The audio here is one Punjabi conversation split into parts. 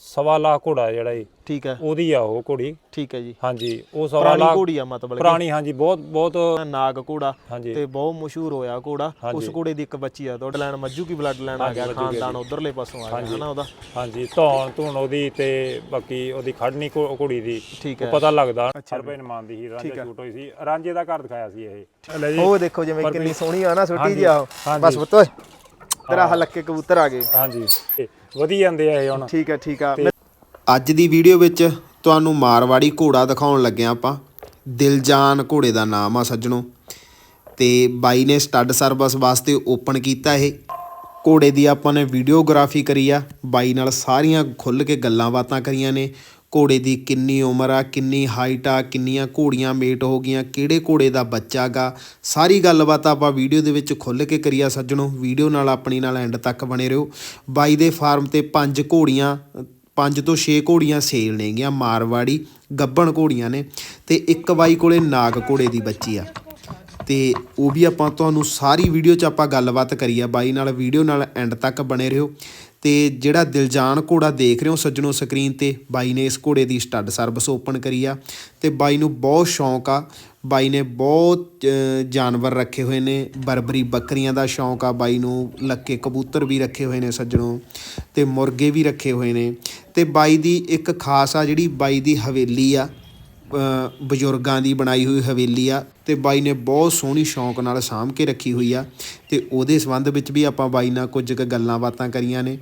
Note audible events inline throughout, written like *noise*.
ਸਵਾ ਲੱਖ ਘੋੜਾ ਜਿਹੜਾ ਜੀ ਠੀਕ ਹੈ। ਉਹਦੀ ਆ ਉਹ ਘੋੜੀ। ਠੀਕ ਹੈ ਜੀ। ਹਾਂਜੀ ਉਹ ਸਵਾ ਪੁਰਾਣੀ ਲੱਖ ਘੋੜੀ ਆ ਮਤਲਬ ਕਿ। ਪੁਰਾਣੀ ਹਾਂਜੀ ਬਹੁਤ ਬਹੁਤ ਨਾਗ ਘੋੜਾ। ਹਾਂਜੀ। ਤੇ ਬਹੁਤ ਮਸ਼ਹੂਰ ਹੋਇਆ ਘੋੜਾ। ਹਾਂਜੀ। ਉਸ ਘੋੜੇ ਦੀ ਇੱਕ ਬੱਚੀ ਆ ਤੁਹਾਡੇ ਲੈਣ ਮੱਜੂ ਕੀ ਬਲੱਡ ਲੈਣ ਆ ਗਿਆ ਖਾਨਦਾਨ ਉਧਰਲੇ ਪਾਸੋਂ ਆ ਗਿਆ ਹਨਾ ਉਹਦਾ? ਹਾਂਜੀ ਧੌਣ ਧੂਣ ਉਹਦੀ ਤੇ ਬਾਕੀ ਉਹਦੀ ਖੜਨੀ ਘੋ- ਘੋੜੀ ਦੀ। ਠੀਕ ਉਹ ਹੈ। ਪਤਾ ਲੱਗਦਾ। ਹਰਪੇ ਨਮਾਨ ਦੀ ਹੀ ਰਾਂਝੇ ਸ਼ੂਟ ਹੋਈ ਸੀ। ਰਾਂਝੇ ਦਾ ਘਰ ਦਿਖਾਇਆ ਸੀ ਇਹ। ਲੈ ਜੀ। ਉਹ ਦੇਖੋ ਜਿਵੇਂ ਕਿੰਨੀ ਸੋਹਣੀ ਆ ਨਾ ਛੋਟੀ ਜਿਹੀ ਆ। ਉਹ। ਹਾਂਜੀ। ਬਸ ਪੁੱਤ। ਓਏ ਤੇਰਾ ਹਲਕੇ ਕਬੂਤਰ ਆ ਗਏ। ਹਾਂਜੀ। ਇਹ ਵਧੀ ਜਾਂਦੇ ਆ ਇਹ ਹੁਣ। ਠੀਕ ਹੈ ਠੀਕ ਆ। ਅੱਜ ਦੀ ਵੀਡੀਓ ਵਿੱਚ ਤੁਹਾਨੂੰ ਮਾਰਵਾੜੀ ਘੋੜਾ ਦਿਖਾਉਣ ਲੱਗੇ ਆਪਾਂ। ਦਿਲਜਾਨ ਘੋੜੇ ਦਾ ਨਾਮ ਆ ਸੱਜਣੋ। ਤੇ ਬਾਈ ਨੇ ਸਟੱਡ ਸਰਵਿਸ ਵਾਸਤੇ ਓਪਨ ਕੀਤਾ ਇਹ। ਘੋੜੇ ਦੀ ਆਪਾਂ ਨੇ ਵੀਡੀਓਗ੍ਰਾਫੀ ਕਰੀ ਆ। ਬਾਈ ਨਾਲ ਸਾਰੀਆਂ ਖੁੱਲ ਕੇ ਗੱਲਾਂ ਬਾਤਾਂ ਕਰੀਆਂ ਨੇ। ਘੋੜੇ ਦੀ ਕਿੰਨੀ ਉਮਰ ਆ, ਕਿੰਨੀ ਹਾਈਟ ਆ, ਕਿੰਨੀਆਂ ਘੋੜੀਆਂ ਮੇਟ ਹੋ ਗਈਆਂ, ਕਿਹੜੇ ਘੋੜੇ ਦਾ ਬੱਚਾ ਗਾ, ਸਾਰੀ ਗੱਲਬਾਤ ਆਪਾਂ ਵੀਡੀਓ ਦੇ ਵਿੱਚ ਖੁੱਲ ਕੇ ਕਰੀਆ ਸੱਜਣੋ। ਵੀਡੀਓ ਨਾਲ ਆਪਣੀ ਨਾਲ ਐਂਡ ਤੱਕ ਬਣੇ ਰਹੋ। ਬਾਈ ਦੇ ਫਾਰਮ ਤੇ ਪੰਜ ਘੋੜੀਆਂ, ਪੰਜ ਤੋਂ 6 ਘੋੜੀਆਂ ਸੇਲ ਨੇਗੀਆਂ ਮਾਰਵਾੜੀ, ਗੱਬਣ ਘੋੜੀਆਂ ਨੇ ਤੇ ਇੱਕ ਬਾਈ ਕੋਲੇ ਨਾਗ ਘੋੜੇ ਦੀ ਬੱਚੀ ਆ। ਤੇ ਉਹ ਵੀ ਆਪਾਂ ਤੁਹਾਨੂੰ ਸਾਰੀ ਵੀਡੀਓ 'ਚ ਆਪਾਂ ਗੱਲਬਾਤ ਕਰੀ ਆ। ਬਾਈ ਨਾਲ ਵੀਡੀਓ ਨਾਲ ਐਂਡ ਤੱਕ ਬਣੇ ਰਹੋ। ਤੇ ਜਿਹੜਾ ਦਿਲਜਾਨ ਘੋੜਾ ਦੇਖ ਰਹੇ ਹੋ ਸੱਜਣੋ ਸਕਰੀਨ ਤੇ, ਬਾਈ ਨੇ ਇਸ ਘੋੜੇ ਦੀ ਸਟੱਡ ਸਰਵਿਸ ਓਪਨ ਕਰੀ ਆ ਤੇ ਬਾਈ ਨੂੰ ਬਹੁਤ ਸ਼ੌਂਕ ਆ। ਬਾਈ ਨੇ ਬਹੁਤ ਜਾਨਵਰ ਰੱਖੇ ਹੋਏ ਨੇ, ਬਰਬਰੀ ਬੱਕਰੀਆਂ ਦਾ ਸ਼ੌਂਕ ਆ ਬਾਈ ਨੂੰ, ਲੱਕੇ ਕਬੂਤਰ ਵੀ ਰੱਖੇ ਹੋਏ ਨੇ ਸੱਜਣੋ ਤੇ ਮੁਰਗੇ ਵੀ ਰੱਖੇ ਹੋਏ ਨੇ ਤੇ ਬਾਈ ਦੀ ਇੱਕ ਖਾਸ ਆ ਜਿਹੜੀ ਬਾਈ ਦੀ ਹਵੇਲੀ ਆ ਬਜ਼ੁਰਗਾਂ ਦੀ ਬਣਾਈ ਹੋਈ ਹਵੇਲੀ ਆ ਤੇ ਬਾਈ ਨੇ ਬਹੁਤ ਸੋਹਣੀ ਸ਼ੌਂਕ ਨਾਲ ਸਾਂਭ ਕੇ ਰੱਖੀ ਹੋਈ ਆ ਤੇ ਉਹਦੇ ਸੰਬੰਧ ਵਿੱਚ ਵੀ ਆਪਾਂ ਬਾਈ ਨਾਲ ਕੁਝ ਕੁ ਗੱਲਾਂ ਬਾਤਾਂ ਕਰੀਆਂ ਨੇ।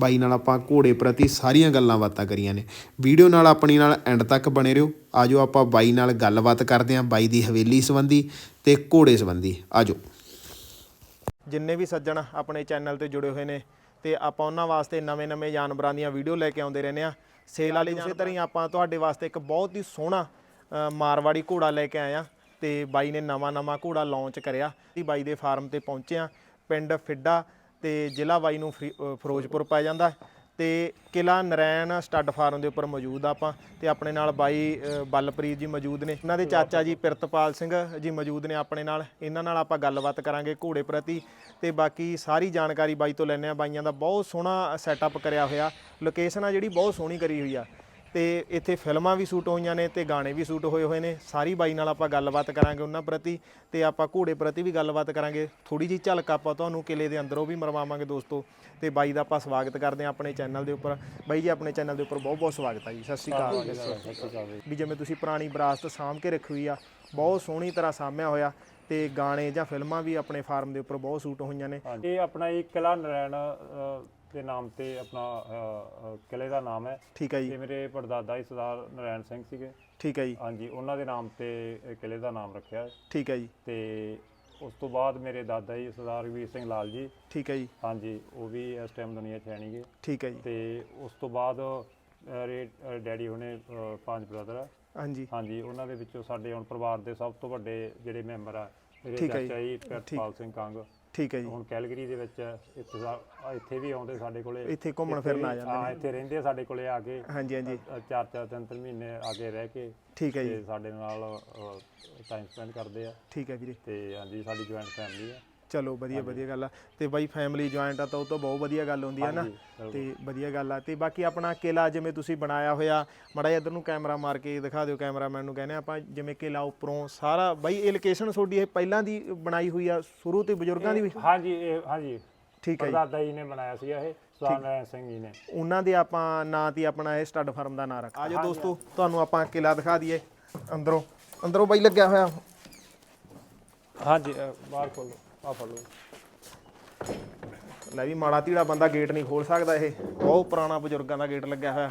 ਬਾਈ ਨਾਲ ਆਪਾਂ ਘੋੜੇ ਪ੍ਰਤੀ ਸਾਰੀਆਂ ਗੱਲਾਂ ਬਾਤਾਂ ਕਰੀਆਂ ਨੇ। ਵੀਡੀਓ ਨਾਲ ਆਪਣੀ ਨਾਲ ਐਂਡ ਤੱਕ ਬਣੇ ਰਹੋ। ਆਜੋ ਆਪਾਂ ਬਾਈ ਨਾਲ ਗੱਲਬਾਤ ਕਰਦੇ ਹਾਂ ਬਾਈ ਦੀ ਹਵੇਲੀ ਸੰਬੰਧੀ ਤੇ ਘੋੜੇ ਸੰਬੰਧੀ। ਆਜੋ। ਜਿੰਨੇ ਵੀ ਸੱਜਣ ਆਪਣੇ ਚੈਨਲ ਤੇ ਜੁੜੇ ਹੋਏ ਨੇ ਤੇ ਆਪਾਂ ਉਹਨਾਂ ਵਾਸਤੇ ਨਵੇਂ-ਨਵੇਂ ਜਾਨਵਰਾਂ ਦੀਆਂ ਵੀਡੀਓ ਲੈ ਕੇ ਆਉਂਦੇ ਰਹਿੰਦੇ ਆ। ਸੇਲ ਵਾਲੀ ਉਸੇ ਤਰ੍ਹਾਂ ਹੀ ਆਪਾਂ ਤੁਹਾਡੇ ਵਾਸਤੇ ਇੱਕ ਬਹੁਤ ਹੀ ਸੋਹਣਾ ਅ, ਮਾਰਵਾੜੀ ਘੋੜਾ ਲੈ ਕੇ ਆਏ ਆ ਤੇ ਬਾਈ ਨੇ ਨਵਾਂ-ਨਵਾਂ ਘੋੜਾ ਲਾਂਚ ਕਰਿਆ। ਤੇ ਬਾਈ ਦੇ ਫਾਰਮ ਤੇ ਪਹੁੰਚੇ ਆ ਪਿੰਡ ਫਿੱਡਾ ਤੇ ਜ਼ਿਲ੍ਹਾ ਬਾਈ ਨੂੰ ਫਰੀ- ਅ, ਫਿਰੋਜ਼ਪੁਰ ਪੈ ਜਾਂਦਾ। ਤੇ ਕਿਲਾ ਨਰੈਣ ਸਟੱਡ ਫਾਰਮ ਦੇ ਉੱਪਰ ਮੌਜੂਦ ਆ ਆਪਾਂ ਤੇ ਆਪਣੇ ਨਾਲ ਬਾਈ ਬਲਪ੍ਰੀਤ ਜੀ ਮੌਜੂਦ ਨੇ। ਇਹਨਾਂ ਦੇ ਚਾਚਾ ਜੀ ਪਿਰਤਪਾਲ ਸਿੰਘ ਜੀ ਮੌਜੂਦ ਨੇ ਆਪਣੇ ਨਾਲ। ਇਹਨਾਂ ਨਾਲ ਆਪਾਂ ਗੱਲਬਾਤ ਕਰਾਂਗੇ ਘੋੜੇ ਪ੍ਰਤੀ ਤੇ ਬਾਕੀ ਸਾਰੀ ਜਾਣਕਾਰੀ ਬਾਈ ਤੋਂ ਲੈਣੇ ਆ ਬਾਈਆਂ ਦਾ ਬਹੁਤ ਸੋਹਣਾ ਸੈਟਅਪ ਕਰਿਆ ਹੋਇਆ। ਲੋਕੇਸ਼ਨ ਆ ਜਿਹੜੀ ਬਹੁਤ ਸੋਹਣੀ ਕਰੀ ਹੋਈ ਆ। ਤੇ ਇੱਥੇ ਫਿਲਮਾਂ ਵੀ ਸ਼ੂਟ ਹੋਈਆਂ ਨੇ ਤੇ ਗਾਣੇ ਵੀ ਸ਼ੂਟ ਹੋਏ ਹੋਏ ਨੇ। ਸਾਰੀ ਬਾਈ ਨਾਲ ਆਪਾਂ ਗੱਲਬਾਤ ਕਰਾਂਗੇ ਉਹਨਾਂ ਪ੍ਰਤੀ ਤੇ ਆਪਾਂ ਘੋੜੇ ਪ੍ਰਤੀ ਵੀ ਗੱਲਬਾਤ ਕਰਾਂਗੇ। ਥੋੜੀ ਜਿਹੀ ਝਲਕ ਆਪਾਂ ਤੁਹਾਨੂੰ ਕਿਲੇ ਦੇ ਅੰਦਰੋਂ ਵੀ ਮਰਵਾਵਾਂਗੇ ਦੋਸਤੋ ਤੇ ਬਾਈ ਦਾ ਆਪਾਂ ਸਵਾਗਤ ਕਰਦੇ ਹਾਂ ਆਪਣੇ ਚੈਨਲ ਦੇ ਉੱਪਰ। ਬਾਈ ਜੀ ਆਪਣੇ ਚੈਨਲ ਦੇ ਉੱਪਰ ਬਹੁਤ ਬਹੁਤ ਸਵਾਗਤ ਹੈ ਜੀ। ਸਤਿ ਸ਼੍ਰੀ ਅਕਾਲ। ਵੀ ਜਿਵੇਂ ਤੁਸੀਂ ਪੁਰਾਣੀ ਵਿਰਾਸਤ ਸਾਂਭ ਕੇ ਰੱਖੀ ਹੋਈ ਆ ਬਹੁਤ ਸੋਹਣੀ ਤਰ੍ਹਾਂ ਸਾਂਭਿਆ ਹੋਇਆ ਤੇ ਗਾਣੇ ਜਾਂ ਫਿਲਮਾਂ ਵੀ ਆਪਣੇ ਫਾਰਮ ਦੇ ਉੱਪਰ ਬਹੁਤ ਸ਼ੂਟ ਹੋਈਆਂ ਨੇ। ਇਹ ਆਪਣਾ ਇਹ ਕਿਲਾ ਨਰੈਣ ਦੇ ਨਾਮ ਤੇ ਆਪਣਾ ਅ, ਅ, ਕਿਲੇ ਦਾ ਨਾਮ ਹੈ। ਠੀਕ ਹੈ ਜੀ। ਤੇ ਮੇਰੇ ਪੜਦਾਦਾ ਜੀ ਸਰਦਾਰ ਨਰੈਣ ਸਿੰਘ ਸੀਗੇ। ਠੀਕ ਹੈ ਜੀ। ਹਾਂਜੀ ਉਹਨਾਂ ਦੇ ਨਾਮ ਤੇ ਇਹ ਕਿਲੇ ਦਾ ਨਾਮ ਰੱਖਿਆ ਹੈ। ਠੀਕ ਹੈ ਜੀ। ਤੇ ਉਸ ਤੋਂ ਬਾਅਦ ਮੇਰੇ ਦਾਦਾ ਜੀ ਸਰਦਾਰ ਵੀਰ ਸਿੰਘ ਲਾਲ ਜੀ। ਠੀਕ ਹੈ ਜੀ। ਹਾਂਜੀ ਉਹ ਵੀ ਇਸ ਟਾਈਮ ਦੁਨੀਆ 'ਚ ਹੈ ਨਹੀਂਗੇ ਠੀਕ ਹੈ ਜੀ। ਤੇ ਉਸ ਤੋਂ ਬਾਅਦ ਮੇਰੇ ਅ, ਡੈਡੀ ਹੁਣੇ ਅ, ਪੰਜ ਬ੍ਰਦਰ ਆ। ਹਾਂਜੀ। ਹਾਂਜੀ ਉਹਨਾਂ ਦੇ ਵਿੱਚੋਂ ਸਾਡੇ ਹੁਣ ਪਰਿਵਾਰ ਦੇ ਸਭ ਤੋਂ ਵੱਡੇ ਜਿਹੜੇ ਮੈਂਬਰ ਆ ਮੇਰੇ ਠੀਕ ਹੈ ਜੀ। ਚਾਚਾ ਜੀ ਪ੍ਰਿਤਪਾਲ ਸਿੰਘ ਕੰਗ। ਠੀਕ ਹੈ ਜੀ। ਹੁਣ ਕੈਲਗਰੀ ਦੇ ਵਿੱਚ ਇੱਥੇ ਸਾ- ਇੱਥੇ ਵੀ ਆਉਂਦੇ ਸਾਡੇ ਕੋਲੇ। ਇੱਥੇ ਘੁੰਮਣ ਫਿਰਨ ਆ ਜਾਂਦੇ ਹਾਂ ਇੱਥੇ ਰਹਿੰਦੇ ਆ ਸਾਡੇ ਕੋਲੇ ਆ ਕੇ। ਹਾਂਜੀ ਹਾਂਜੀ। ਅ, ਚਾਰ ਚਾਰ ਤਿੰਨ ਤਿੰਨ ਮਹੀਨੇ ਆ ਕੇ ਰਹਿ ਕੇ ਠੀਕ ਹੈ ਜੀ। ਤੇ ਸਾਡੇ ਨਾਲ ਟਾਈਮ ਸਪੈਂਡ ਕਰਦੇ ਆ। ਠੀਕ ਹੈ ਵੀਰੇ। ਤੇ ਹਾਂਜੀ ਸਾਡੀ ਜੁਆਇੰਟ ਫੈਮਿਲੀ ਆ। ਚਲੋ ਵਧੀਆ ਵਧੀਆ ਗੱਲ ਆ। ਤੇ ਬਾਈ ਫੈਮਿਲੀ ਜੁਆਇੰਟ ਆ ਤਾਂ ਉਹ ਤਾਂ ਬਹੁਤ ਵਧੀਆ ਗੱਲ ਹੁੰਦੀ ਆ ਨਾ। ਤੇ ਵਧੀਆ ਗੱਲ ਆ। ਤੇ ਬਾਕੀ ਆਪਣਾ ਕਿਲਾ ਜਿਵੇਂ ਤੁਸੀਂ ਬਣਾਇਆ ਹੋਇਆ ਮੜਾ ਇੱਧਰ ਨੂੰ ਕੈਮਰਾ ਮਾਰ ਕੇ ਦਿਖਾ ਦਿਓ ਕੈਮਰਾਮੈਨ ਨੂੰ ਕਹਿੰਦੇ ਆਪਾਂ ਜਿਵੇਂ ਕਿਲਾ ਉੱਪਰੋਂ ਸਾਰਾ ਬਾਈ ਇਹ ਲੋਕੇਸ਼ਨ ਤੁਹਾਡੀ ਇਹ ਪਹਿਲਾਂ ਦੀ ਬਣਾਈ ਹੋਈ ਆ ਸ਼ੁਰੂ ਤੋਂ ਬਜ਼ੁਰਗਾਂ ਦੀ ਵੀ? ਹਾਂਜੀ ਇਹ ਹਾਂਜੀ। ਠੀਕ ਹੈ ਜੀ। ਪਰਦਾਦਾ ਜੀ ਨੇ ਬਣਾਇਆ ਸੀ ਇਹ ਸਰਦਾਰ ਨਾਰਾਇਣ ਸਿੰਘ ਜੀ ਨੇ। ਉਹਨਾਂ ਦੇ ਆਪਾਂ ਨਾਂ ਤੇ ਆਪਣਾ ਇਹ ਸਟੱਡ ਫਰਮ ਦਾ ਨਾਂ ਰੱਖ ਆਜੋ ਦੋਸਤੋ ਤੁਹਾਨੂੰ ਆਪਾਂ ਕਿਲਾ ਦਿਖਾ ਦਈਏ ਅੰਦਰੋਂ। ਅੰਦਰੋਂ ਬਾਈ ਲੱਗਿਆ ਹੋਇਆ ਹਾਂਜੀ ਬਾਹਰ ਖੋਲੋ ਆ ਫੜ ਲਓ। ਲੈ ਵੀ ਮਾੜਾ ਧੀੜਾ ਬੰਦਾ ਗੇਟ ਨਹੀਂ ਖੋਲ ਸਕਦਾ ਇਹ। ਬਹੁਤ ਪੁਰਾਣਾ ਬਜ਼ੁਰਗਾਂ ਦਾ ਗੇਟ ਲੱਗਿਆ ਹੋਇਆ।